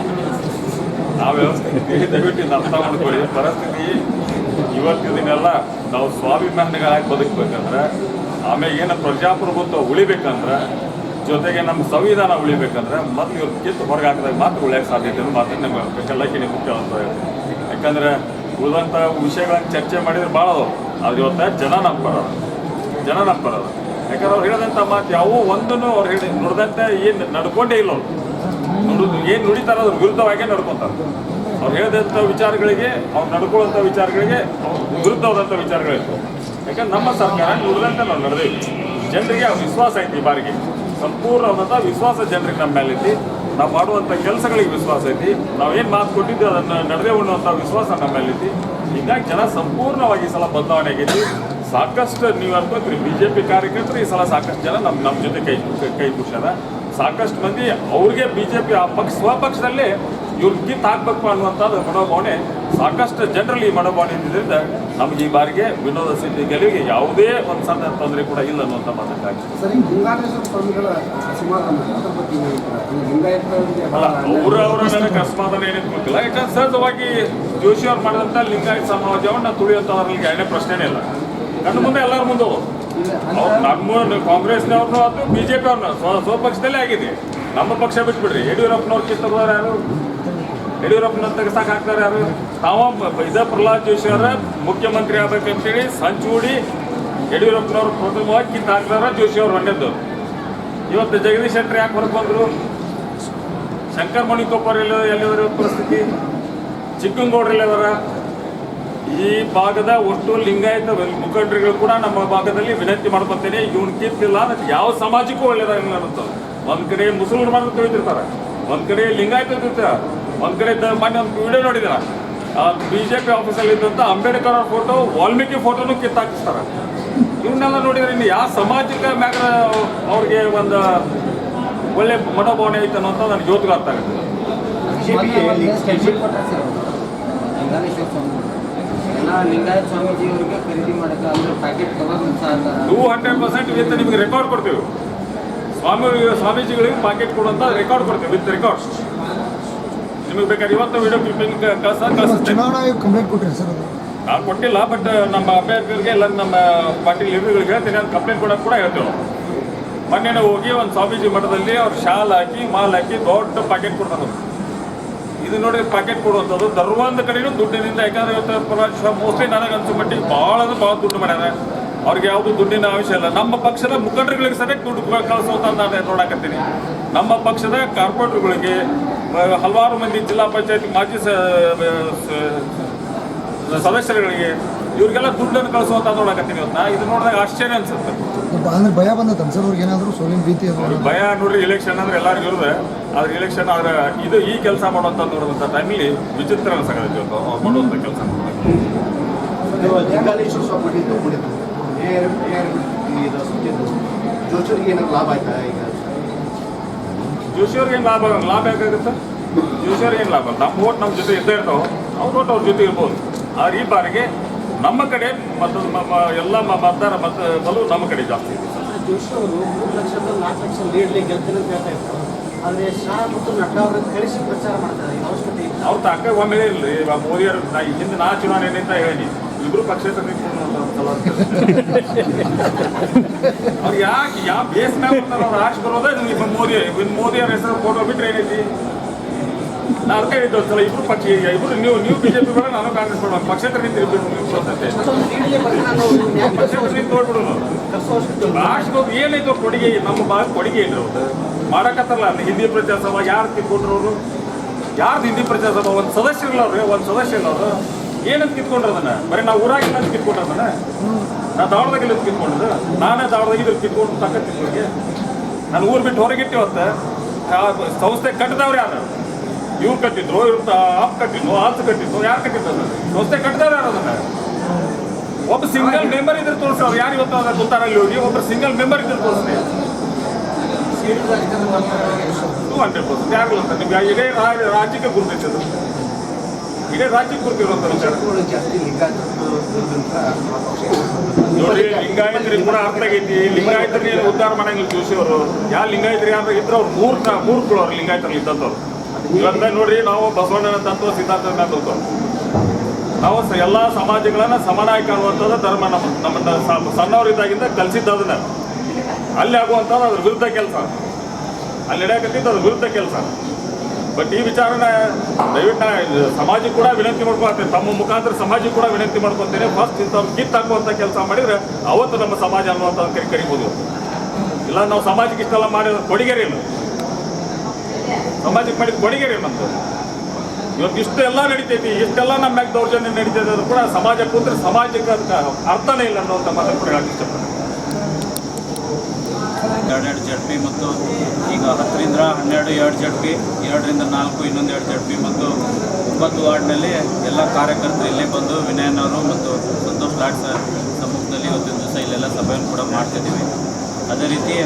ಆ ವ್ಯವಸ್ಥೆ ದಯವಿಟ್ಟು ಇದು ಅರ್ಥ ಮಾಡ್ಕೊಳ್ಳಿ. ಪರಿಸ್ಥಿತಿ ಇವತ್ತಿನ ದಿನೆಲ್ಲ ನಾವು ಸ್ವಾಭಿಮಾನಿಗಳಾಗಿ ಬದುಕಬೇಕಂದ್ರೆ, ಆಮೇಲೆ ಏನು ಪ್ರಜಾಪ್ರಭುತ್ವ ಉಳಿಬೇಕಂದ್ರೆ, ಜೊತೆಗೆ ನಮ್ಮ ಸಂವಿಧಾನ ಉಳಿಬೇಕಂದ್ರೆ, ಮತ್ತೆ ಇವ್ರು ಕಿತ್ತು ಹೊರಗೆ ಹಾಕಿದಾಗ ಮಾತ್ರ ಉಳಿಯೋಕೆ ಸಾಧ್ಯತೆ ಮಾತ್ರ ನಮ್ಮ ಎಲ್ಲಕ್ಕಿಂತ ಮುಖ್ಯ ಅಂತ ಹೇಳಿ ಯಾಕಂದ್ರೆ ಉಳಿದಂಥ ವಿಷಯಗಳನ್ನ ಚರ್ಚೆ ಮಾಡಿದ್ರೆ ಭಾಳ ಅದಾವು. ಆದ್ರೆ ಇವತ್ತು ಜನ ನಮ್ಮ ಜನ ನಂಬರಲ್ಲ. ಯಾಕಂದ್ರೆ ಅವ್ರು ಹೇಳಿದಂಥ ಮಾತು ಯಾವೂ ಒಂದನ್ನು ಅವ್ರು ಹೇಳಿ ನುಡ್ದಂತೆ ಏನು ನಡ್ಕೊಂಡೇ ಇಲ್ಲ ಅವರು. ಏನು ನುಡಿತಾರ ಅದ್ರ ವಿರುದ್ಧವಾಗೇ ನಡ್ಕೊತಾರೆ. ಅವ್ರು ಹೇಳಿದಂಥ ವಿಚಾರಗಳಿಗೆ, ಅವ್ರು ನಡ್ಕೊಳ್ಳೋಂಥ ವಿಚಾರಗಳಿಗೆ, ಅವ್ರು ವಿರುದ್ಧವಾದಂಥ ವಿಚಾರಗಳಿತ್ತು ಯಾಕಂದ್ರೆ ನಮ್ಮ ಸರ್ಕಾರ ನುಡಿದಂತೆ ನಾವು ನಡೆದೇವಿ ಜನರಿಗೆ ವಿಶ್ವಾಸ ಐತಿ ಈ ಬಾರಿಗೆ. ಸಂಪೂರ್ಣವಾದಂಥ ವಿಶ್ವಾಸ ಜನರಿಗೆ ನಮ್ಮ ಮೇಲೆ ಐತಿ. ನಾವು ಮಾಡುವಂಥ ಕೆಲಸಗಳಿಗೆ ವಿಶ್ವಾಸ ಐತಿ. ನಾವು ಏನು ಮಾತು ಕೊಟ್ಟಿದ್ದು ಅದನ್ನು ನಡೆದೇ ಉಣ್ಣುವಂಥ ವಿಶ್ವಾಸ ನಮ್ಮ ಮೇಲೆ ಐತಿ. ಹೀಗಾಗಿ ಜನ ಸಂಪೂರ್ಣವಾಗಿ ಸಲ ಬದಲಾವಣೆ ಆಗೈತಿ. ಸಾಕಷ್ಟು ನೀವು ಅನ್ಕೋತೀರಿ ಬಿ ಜೆ ಪಿ ಕಾರ್ಯಕರ್ತರು ಈ ಸಲ ಸಾಕಷ್ಟು ಜನ ನಮ್ಮ ನಮ್ಮ ಜೊತೆ ಕೈ ಕೈ ಕುಶದ ಸಾಕಷ್ಟು ಮಂದಿ ಅವ್ರಿಗೆ ಬಿ ಜೆ ಪಿ ಆ ಪಕ್ಷ ಸ್ವಪಕ್ಷದಲ್ಲಿ ಇವ್ರಿಗೆ ಕಿತ್ತು ಹಾಕ್ಬೇಕು ಅನ್ನುವಂಥದ್ದು ಮನೋಭಾವನೆ ಸಾಕಷ್ಟು ಜನರಲ್ಲಿ ಈ ಮನೋಭಾವನೆ ಇದ್ದಿದ್ದರಿಂದ ನಮ್ಗೆ ಈ ಬಾರಿಗೆ ವಿನೋದ ಸಿದ್ಧಿ ಗೆಲುವಿಗೆ ಯಾವುದೇ ಒಂದು ಸಣ್ಣ ತೊಂದರೆ ಕೂಡ ಇಲ್ಲ ಅನ್ನುವಂಥ ಅವರು ಅವರ ನನಗೆ ಅಸಮಾಧಾನ ಏನೇನು ಗೊತ್ತಿಲ್ಲ. ಯಾಕಂದ್ರೆ ಸಹಜವಾಗಿ ಜೋಶಿ ಅವ್ರು ಮಾಡಿದಂಥ ಲಿಂಗಾಯತ ಸಮಾಜವನ್ನು ತುಳಿಯುವಂಥವ್ರಿಗೆ ಎರಡನೇ ಪ್ರಶ್ನೆನೇ ಇಲ್ಲ. ಕಣ್ಣು ಮುಂದೆ ಎಲ್ಲರ ಮುಂದೆ. ಅವ್ರು ನಮ್ಮ ಕಾಂಗ್ರೆಸ್ನವ್ರನ್ನೂ ಅದು ಬಿ ಜೆ ಪಿ ಅವ್ರನ್ನ ಸ್ವ ಸ್ವಪಕ್ಷದಲ್ಲೇ ಆಗಿದೆ. ನಮ್ಮ ಪಕ್ಷ ಬಿಟ್ಬಿಡ್ರಿ. ಯಡಿಯೂರಪ್ಪನವ್ರ ಕಿತ್ತೋಗೋರು ಯಾರು? ಯಡಿಯೂರಪ್ಪನ ತೆಗೆಸಾಕ್ ಹಾಕ್ತಾರೆ ಯಾರು? ತಾವ ಇದ ಪ್ರಹ್ಲಾದ್ ಜೋಶಿ ಅವರ ಮುಖ್ಯಮಂತ್ರಿ ಆಗ್ಬೇಕಂತೇಳಿ ಸಂಚೂಡಿ ಯಡಿಯೂರಪ್ಪನವ್ರ ಪ್ರಥಮವಾಗಿ ಕಿತ್ತು ಹಾಕ್ತಾರ ಜೋಶಿ ಅವ್ರು ಹೊಂದಿದ್ದು ಇವತ್ತು ಜಗದೀಶ್ ಶೆಟ್ಟರ್ ಯಾಕೆ ಹೊರಗೆ ಬಂದರು? ಶಂಕರ್ ಮಣಿಕೊಪ್ಪರ್ ಎಲ್ಲ ಎಲ್ಲಿವರ ಪರಿಸ್ಥಿತಿ? ಎಲ್ಲಿದಾರ? ಈ ಭಾಗದ ಒಟ್ಟು ಲಿಂಗಾಯತ ಮುಖಂಡರುಗಳು ಕೂಡ ನಮ್ಮ ಭಾಗದಲ್ಲಿ ವಿನಂತಿ ಮಾಡ್ಕೊತೇನೆ ಇವನು ಕೀರ್ತಿಲ್ಲ ಅನ್ನೋದು ಯಾವ ಸಮಾಜಕ್ಕೂ ಒಳ್ಳೇದಾಗಿಲ್ಲ ಅನ್ನೋದು ಒಂದ್ ಕಡೆ ಮುಸಲ್ಮಾನ ಮಾತ್ರ ತಿಳಿದಿರ್ತಾರೆ ಒಂದ್ ಕಡೆ ಲಿಂಗಾಯತ ಇರ್ತಾರೆ ಒಂದ್ ಕಡೆ ಮೊನ್ನೆ ಒಂದು ವಿಡಿಯೋ ನೋಡಿದಾರ ಬಿ ಜೆ ಪಿ ಆಫೀಸಲ್ಲಿ ಇದ್ದಂಥ ಅಂಬೇಡ್ಕರ್ ಅವ್ರ ಫೋಟೋ ವಾಲ್ಮೀಕಿ ಫೋಟೋನು ಕಿತ್ತಾಕಿಸ್ತಾರೆ. ಇವನ್ನೆಲ್ಲ ನೋಡಿದ್ರೆ ಇನ್ನು ಯಾವ ಸಾಮಾಜಿಕ ಮ್ಯಾಗ ಅವ್ರಿಗೆ ಒಂದು ಒಳ್ಳೆ ಮನೋಭಾವನೆ ಐತೆ ಅನ್ನೋಂಥ ನನಗೆ ಇವತ್ತಿಗೂ ಅರ್ಥ ಆಗುತ್ತೆ ಲಿಂಗಾಯತ ಸ್ವಾಮೀಜಿ ಅವರಿಗೆ ಖರೀದಿ ಮಾಡಕ್ಕೆ ಅಂದ್ರೆ packet two hundred percent with ನಿಮಗೆ ರೆಕಾರ್ಡ್ ಕೊಡ್ತೇವೆ. ಸ್ವಾಮಿ ಸ್ವಾಮೀಜಿಗಳಿಗೆ ಪಾಕೆಟ್ ಕೊಡುವಂತ ರೆಕಾರ್ಡ್ ಕೊಡ್ತೇವೆ ವಿತ್ ರೆಕಾರ್ಡ್ಸ್ ನಿಮಗೆ ಬೇಕಾದ್ರೆ ಇವತ್ತು ವಿಡಿಯೋ ಕ್ಲಿಪ್ಪಿಂಗ್ ಕಳ್ಸ ಕಳಿಸ್ತೇನೆ ಚುನಾವಣಾ ಆಯೋಗ ಕಂಪ್ಲೇಂಟ್ ಕೊಟ್ಟಿರಿ ಸರ್ ಅದು. ನಾನು ಕೊಟ್ಟಿಲ್ಲ ಬಟ್ ನಮ್ಮ ಅಭ್ಯರ್ಥಿಗಳಿಗೆ ಎಲ್ಲ ನಮ್ಮ ಪಾರ್ಟಿ ಲೀಡರ್ಗಳಿಗೆ ಹೇಳ್ತೀನಿ ಅಂತ ಕಂಪ್ಲೇಂಟ್ ಕೊಡೋಕೆ ಕೂಡ ಹೇಳ್ತೇವೆ. ನಾವು. ಮೊನ್ನೆ ನಾವು ಹೋಗಿ ಒಂದು ಸ್ವಾಮೀಜಿ ಮಠದಲ್ಲಿ ಅವ್ರು ಶಾಲ್ ಹಾಕಿ ಮಾಲ್ ಹಾಕಿ ದೊಡ್ಡ ಪ್ಯಾಕೆಟ್ ಕೊಡ್ತಾರೆ. ಇದು ನೋಡಿ ಪ್ಯಾಕೆಟ್ ಕೊಡುವಂಥದ್ದು. ಧರ್ಮದ ಕಡೆಯೂ ದುಡ್ಡಿನಿಂದ ಯಾಕಂದ್ರೆ ಇವತ್ತು ಮೋಸ್ಟ್ಲಿ ನನಗೆ ಅನ್ಸೋ ಮಟ್ಟಿಗೆ ಭಾಳ ಅಂದ್ರೆ ಭಾಳ ದುಡ್ಡು ಮಾಡ್ಯಾರ. ಅವ್ರಿಗೆ ಯಾವುದು ದುಡ್ಡಿನ ಅವಶ್ಯ ಇಲ್ಲ. ನಮ್ಮ ಪಕ್ಷದ ಮುಖಂಡರುಗಳಿಗೆ ಸರಿಯಾಗಿ ದುಡ್ಡು ಕಳಿಸುವಂತ ನಾನು ನೋಡಾಕತ್ತೀನಿ. ನಮ್ಮ ಪಕ್ಷದ ಕಾರ್ಪೊರೇಟರ್ಗಳಿಗೆ ಹಲವಾರು ಮಂದಿ ಜಿಲ್ಲಾ ಪಂಚಾಯತ್ ಮಾಜಿ ಸದಸ್ಯರುಗಳಿಗೆ ಇವ್ರಿಗೆಲ್ಲ ದುಡ್ಡನ್ನು ಕಳಿಸುವಂತ ನೋಡಕತ್ತೀನಿ ಇವತ್ತ? ನಾ ಇದು ನೋಡಿದಾಗ ಆಶ್ಚರ್ಯ ಅನ್ಸುತ್ತೆ. ಅಂದ್ರೆ ಭಯ ಬಂದತ್ತೆ ಸರ್ ಅವ್ರಿಗೆ ಏನಾದರೂ ಸೋಲಿನ ಭೀತಿ ಭಯ ನೋಡ್ರಿ ಇಲೆಕ್ಷನ್ ಅಂದ್ರೆ ಎಲ್ಲರಿಗೂ ಇರುತ್ತೆ ಆದ್ರೆ ಇಲೆಕ್ಷನ್ ಆದ್ರೆ ಇದು ಈ ಕೆಲಸ ಮಾಡುವಂತ ನೋಡುವಂತ ಟೈಮಲ್ಲಿ ವಿಚಿತ್ರ ಅನ್ಸಕತ್ತೆ ಅವ್ರು ಮಾಡುವಂತ ಕೆಲಸ ಜೋಚೂರಿಗೆ ಏನಾದ್ರು ಲಾಭ ಆಯ್ತಾ ಈಗ? ಜೋಶಿಯವ್ರಿಗೆ ಏನು ಲಾಭ? ಲಾಭ ಯಾಕಾಗುತ್ತೆ? ಜೋಶಿಯವ್ರಿಗೆ ಏನು ಲಾಭ? ನಮ್ಮ ಓಟ್ ನಮ್ಮ ಜೊತೆ ಇದ್ದೇ ಇರ್ತಾವೆ. ಅವ್ರ ಓಟ್ ಅವ್ರ ಜೊತೆ ಇರ್ಬೋದು. ಆದ್ರೆ ಈ ಬಾರಿಗೆ ನಮ್ಮ ಕಡೆ ಮತ್ತು ಎಲ್ಲ ಮತದಾರ ಮತ ಬಲು ನಮ್ಮ ಕಡೆ ಜಾಸ್ತಿ. ಇದೆ ಜೋಶಿ ಅವರು ಮೂರು ಲಕ್ಷದ ನಾಲ್ಕು ಲಕ್ಷ ಲೀಡ್ಲಿ ಗೆಲ್ತೀನಿ ಅಂತ ಹೇಳ್ತಾ ಇರ್ತಾರೆ ಆದರೆ ಶಾ ಮತ್ತು ನಡ್ಡಾ ಅವರನ್ನು ಕಳಿಸಿ ಪ್ರಚಾರ ಮಾಡ್ತಾರೆ ಅವಶ್ಯಕತೆ ಇತ್ತ ಅವ್ರ ತಕ್ಕ ಒಮ್ಮೆ ಇವಾಗ ಮೋದಿಯವ್ರು ನಾ ಹಿಂದೆ ನಾ ಚುನಾವಣೆ ಅಂತ ಹೇಳಿ. ಇಬ್ಬರು ಪಕ್ಷೇತರ ಅವ್ರು ಯಾಕೆ ಯಾವ ಬೇಸ್ ಮ್ಯಾಗ ಅವ್ರು ಆಶೆ ಬರೋದೇ ಮೋದಿ ಮೋದಿಯವ್ರ ಹೆಸರು ಫೋಟೋ ಬಿಟ್ಟರೆ ಏನೈತಿ? ನಾ ಅದಕ್ಕೆ ಹೇಳಿದ್ದು ಸಲ ಇಬ್ರು ಪಕ್ಷ ಇಬ್ರು ನೀವು ನೀವು ಬಿಜೆಪಿ ಬೇಡ ನಾನು ಕಾಂಗ್ರೆಸ್ ಬೇಡ ಪಕ್ಷೇತರ ನಿಂತು ಇಬ್ರು ನಿಂತ್ಕೊಂಡಂತೆ ಪಕ್ಷೇತರ ನಿಂತು ನೋಡ್ಬಿಡೋನು ರಾಷ್ಟ್ರದ ಏನೈತೋ ಕೊಡುಗೆ ನಮ್ಮ ಭಾಗ ಕೊಡುಗೆ ಇಲ್ಲ ಮಾಡಕತ್ತಲ್ಲ ಹಿಂದಿ ಪ್ರಚಾರ ಸಭಾ ಯಾರು ಕಿತ್ಕೊಂಡ್ರು ಅವರು ಯಾರ್ದು ಹಿಂದಿ ಪ್ರಚಾರ ಸಭಾ ಒಂದು ಇಲ್ಲ ಅವ್ರು ಒಂದು ಸದಸ್ಯ ಇಲ್ಲ ಅವರು ಏನಂತ ಕಿತ್ಕೊಂಡ್ರು ಅದನ್ನ? ಬರೀ ನಾವು ಊರಾಗಿಲ್ಲ ಅಂತ ಕಿತ್ಕೊಂಡ್ರು ಅದನ್ನ? ನಾ ದಾವಣದಾಗಿಲ್ಲ ಅಂತ ಕಿತ್ಕೊಂಡಿದ್ದು ನಾನೇ ದಾವಣದಾಗ ಇದ್ರ ತಕ್ಕ ತಕ್ಕತ್ತಿದ್ರಿಗೆ ನಾನು ಊರು ಬಿಟ್ಟು ಹೊರಗಿಟ್ಟಿವತ್ತ ಸಂಸ್ಥೆ ಕಟ್ಟಿದವ್ರು ಯಾರು? ಇವ್ರು ಕಟ್ಟಿದ್ರು ಇವ್ರ ಆಪ್ ಕಟ್ಟಿದ್ರು ಆಲ್ಸ್ ಕಟ್ಟಿದ್ರು ಯಾರು ಕಟ್ಟಿದ್ರು? ಸಂಸ್ಥೆ ಕಟ್ಟಿದವ್ರು ಯಾರು ಅದನ್ನ? ಒಬ್ಬ ಸಿಂಗಲ್ ಮೆಂಬರ್ ಇದ್ರೆ ತೋರಿಸಿ ಅವ್ರು ಯಾರು ಇವತ್ತು ಗೊತ್ತಾರಲ್ಲಿ ಹೋಗಿ ಒಬ್ಬರು ಸಿಂಗಲ್ ಮೆಂಬರ್ ಇದ್ರೆ ತೋರಿಸಿ ಟೂ ಹಂಡ್ರೆಡ್ ಪರ್ಸೆಂಟ್ ಯಾರಿಲ್ಲ ಅಂತ ನಿಮ್ಗೆ ಇಡೀ ರಾಜ್ಯಕ್ಕೆ ಗುರುತಿಸೋದು ಇಡೀ ರಾಜ್ಯಕ್ಕೆ ಗುರುತಿರುವಂತ ನೋಡಿ ಲಿಂಗಾಯತ್ರಿ ಕೂಡ ಅರ್ಥ ಆಗೈತಿ. ಲಿಂಗಾಯತ್ರಿ ಉದ್ದಾರ ಮಾಡಂಗಿಲ್ಲ ಜೋಶಿ ಅವರು. ಯಾವ ಲಿಂಗಾಯತ್ರಿ ಯಾರು ಇದ್ರೆ ಅವ್ರು ಮೂರ್ ಮೂರ್ ಅವ್ರು ಲಿಂಗಾಯತ್ರಲ್ಲಿ ಇದ್ದಂಥವ್ರು ಇವತ್ತ ನೋಡ್ರಿ, ನಾವು ಬಸವಣ್ಣನ ತತ್ವ ಸಿದ್ಧಾಂತ ತತ್ವ ನಾವು ಎಲ್ಲ ಸಮಾಜಗಳನ್ನ ಸಮನಾಗಿ ಕಾಣುವಂಥದ್ದು ಧರ್ಮ ನಮ್ಮ ನಮ್ಮನ್ನ ಸಣ್ಣವರಿದ್ದಾಗಿಂದ ಕಲಿಸಿದ್ದು ಅದನ್ನ ಅಲ್ಲಿ ಆಗುವಂಥದ್ದು ಅದ್ರ ವಿರುದ್ಧ ಕೆಲಸ. ಅಲ್ಲಿ ನಡೆಯಕತ್ತಿದ್ದು ಅದ್ರ ವಿರುದ್ಧ ಕೆಲಸ. ಬಟ್ ಈ ವಿಚಾರನ ದಯವಿಟ್ಟು ಸಮಾಜ ಸಮಾಜಕ್ಕೆ ಕೂಡ ವಿನಂತಿ ಮಾಡ್ಕೊಳ್ತೇನೆ. ತಮ್ಮ ಮುಖಾಂತರ ಸಮಾಜಕ್ಕೆ ಕೂಡ ವಿನಂತಿ ಮಾಡ್ಕೊತೇನೆ ಫಸ್ಟ್ ಇಂಥವ್ರು ಕಿತ್ತಾಕುವಂಥ ಕೆಲಸ ಮಾಡಿದ್ರೆ ಅವತ್ತು ನಮ್ಮ ಸಮಾಜ ಅನ್ನುವಂಥ ಕರಿ ಕರಿಬೋದು. ಇಲ್ಲ, ನಾವು ಸಮಾಜಕ್ಕೆ ಇಷ್ಟೆಲ್ಲ ಮಾಡಿದ್ರೆ ಕೊಡುಗೆರೆ ಇಲ್ಲ. ಸಮಾಜಕ್ಕೆ ಮಾಡಿದ ಕೊಡುಗೆರೆ ನಮ್ದು ಇವತ್ತು ಇಷ್ಟೆಲ್ಲ ನಡೀತೈತಿ, ಇಷ್ಟೆಲ್ಲ ನಮ್ಮ ಮ್ಯಾಗ ದೌರ್ಜನ್ಯ ನಡೀತೈತೆ ಅದು ಕೂಡ ಸಮಾಜ ಕೂತ್ರೆ ಸಮಾಜಕ್ಕೆ ಅಂತ ಅರ್ಥನೇ ಇಲ್ಲ ಅನ್ನೋಂಥ ಮಾತನ್ನು ಕೂಡ ಹೇಳಕ್ಕೆ ಇಷ್ಟಪಡ್ತೀನಿ. ಎರಡೆರಡು ಜಡ್ ಪಿ ಮತ್ತು ಈಗ ಹತ್ತರಿಂದ ಹನ್ನೆರಡು ಎರಡು ಜಡ್ ಪಿ ಎರಡರಿಂದ ನಾಲ್ಕು ಇನ್ನೊಂದು ಎರಡು ಜಡ್ ಪಿ ಮತ್ತು ಒಂಬತ್ತು ವಾರ್ಡ್ನಲ್ಲಿ ಎಲ್ಲ ಕಾರ್ಯಕರ್ತರು ಇಲ್ಲೇ ಬಂದು ವಿನಯನವರು ಮತ್ತು ಸಂತೋಷ್ ಲಾಡ್ ಸರ್ ಸಮ್ಮುಖದಲ್ಲಿ ಇವತ್ತಿನ ದಿವಸ ಇಲ್ಲೆಲ್ಲ ಸಭೆಯನ್ನು ಕೂಡ ಮಾಡ್ತಿದ್ದೀವಿ. ಅದೇ ರೀತಿ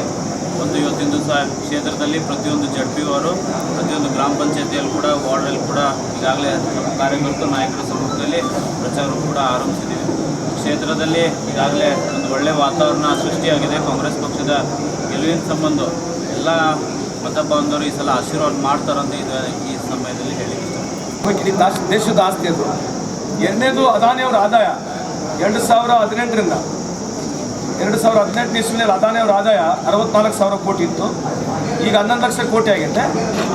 ಒಂದು ಇವತ್ತಿನ ಸಹ ಕ್ಷೇತ್ರದಲ್ಲಿ ಪ್ರತಿಯೊಂದು ಜಡ್ ಪಿ ಅವರು, ಪ್ರತಿಯೊಂದು ಗ್ರಾಮ ಪಂಚಾಯತಿಯಲ್ಲಿ ಕೂಡ ವಾರ್ಡಲ್ಲಿ ಕೂಡ ಈಗಾಗಲೇ ನಮ್ಮ ಕಾರ್ಯಕರ್ತರು, ನಾಯಕರ ಸಮ್ಮುಖದಲ್ಲಿ ಪ್ರಚಾರ ಕೂಡ ಆರಂಭಿಸಿದ್ದೀವಿ. ಕ್ಷೇತ್ರದಲ್ಲಿ ಈಗಾಗಲೇ ಒಂದು ಒಳ್ಳೆಯ ವಾತಾವರಣ ಸೃಷ್ಟಿಯಾಗಿದೆ. ಕಾಂಗ್ರೆಸ್ ಪಕ್ಷದ ಗೆಲುವಿನ ಸಂಬಂಧ ಎಲ್ಲ ಮತ ಬಾಂಧವರು ಈ ಸಲ ಆಶೀರ್ವಾದ ಮಾಡ್ತಾರಂತ ಇದು ಈ ಸಮಯದಲ್ಲಿ ಹೇಳಿ ದೇಶದ ಆಸ್ತಿ ಅದು. ಎರಡನೇದು ಅದಾನಿಯವರ ಆದಾಯ. ಎರಡು ಸಾವಿರ ಹದಿನೆಂಟರಿಂದ ಎರಡು ಸಾವಿರ ಹದಿನೆಂಟು ಇಸ್ವಿನಲ್ಲಿ ಅದಾನಿಯವರ ಆದಾಯ ಅರವತ್ನಾಲ್ಕು ಸಾವಿರ ಕೋಟಿ ಇತ್ತು. ಈಗ ಹನ್ನೊಂದು ಲಕ್ಷ ಕೋಟಿ ಆಗಿದೆ.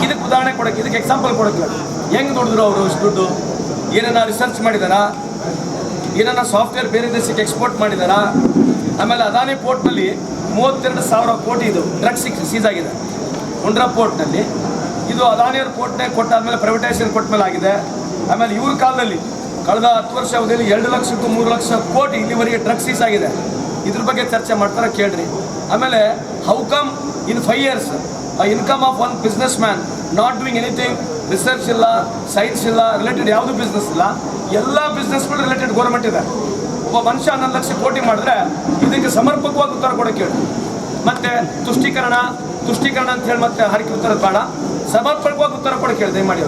ಇದಕ್ಕೆ ಉದಾಹರಣೆ ಕೊಡೋಕ್ಕೆ, ಇದಕ್ಕೆ ಎಕ್ಸಾಂಪಲ್ ಕೊಡೋಕ್ಕೆ. ಹೆಂಗೆ ದುಡಿದ್ರು ಅವರು ಇಷ್ಟು ದುಡ್ಡು? ಏನನ್ನ ರಿಸರ್ಚ್ ಮಾಡಿದಾರಾ? ಏನನ್ನ ಸಾಫ್ಟ್ವೇರ್ ಬೇರೆ ದೇಶಕ್ಕೆ ಎಕ್ಸ್ಪೋರ್ಟ್ ಮಾಡಿದಾರಾ? ಆಮೇಲೆ ಅದಾನಿ ಪೋರ್ಟ್ನಲ್ಲಿ ಮೂವತ್ತೆರಡು ಸಾವಿರ ಕೋಟಿ ಇದು ಡ್ರಗ್ಸ್ ಸೀಸ್ ಆಗಿದೆ. ಉಂಡ್ರಾ ಪೋರ್ಟ್ನಲ್ಲಿ. ಇದು ಅದಾನಿಯವ್ರ ಪೋರ್ಟ್ನೇ ಕೊಟ್ಟಾದ್ಮೇಲೆ ಪ್ರೈವೇಟೈಸೇಷನ್ ಕೊಟ್ಟ ಮೇಲೆ ಆಗಿದೆ ಆಮೇಲೆ ಇವ್ರ ಕಾಲದಲ್ಲಿ, ಕಳೆದ ಹತ್ತು ವರ್ಷ ಅವಧಿಯಲ್ಲಿ ಎರಡು ಲಕ್ಷಕ್ಕೂ ಮೂರು ಲಕ್ಷ ಕೋಟಿ ಇಲ್ಲಿವರೆಗೆ ಡ್ರಗ್ಸ್ ಸೀಸ್ ಆಗಿದೆ. ಇದ್ರ ಬಗ್ಗೆ ಚರ್ಚೆ ಮಾಡ್ತಾರೆ ಕೇಳ್ರಿ. ಆಮೇಲೆ how come in five years income of one businessman not doing anything research ಇಲ್ಲ ಸೈನ್ಸ್ ಇಲ್ಲ ರಿಲೇಟೆಡ್ ಯಾವುದು ಬಿಸ್ನೆಸ್ ಇಲ್ಲ, ಎಲ್ಲ ಬಿಸ್ನೆಸ್ಗಳು ರಿಲೇಟೆಡ್ ಗೌರ್ಮೆಂಟ್ ಇದೆ. ಒಬ್ಬ ಮನುಷ್ಯ ಹನ್ನೊಂದು ಲಕ್ಷ ಕೋಟಿ ಮಾಡಿದ್ರೆ ಇದಕ್ಕೆ ಸಮರ್ಪಕವಾಗಿ ಉತ್ತರ ಕೊಡೋಕೆ ಹೇಳಿ ಮತ್ತೆ ತುಷ್ಟೀಕರಣ ತುಷ್ಟೀಕರಣ ಅಂತ ಹೇಳಿ ಮತ್ತೆ ಹರಕೆ ಉತ್ತರ ಬೇಡ. ಸಮರ್ಪಕವಾಗಿ ಉತ್ತರ ಕೊಡೋಕೆ ಹೇಳಿ ದಯಮಾಡಿ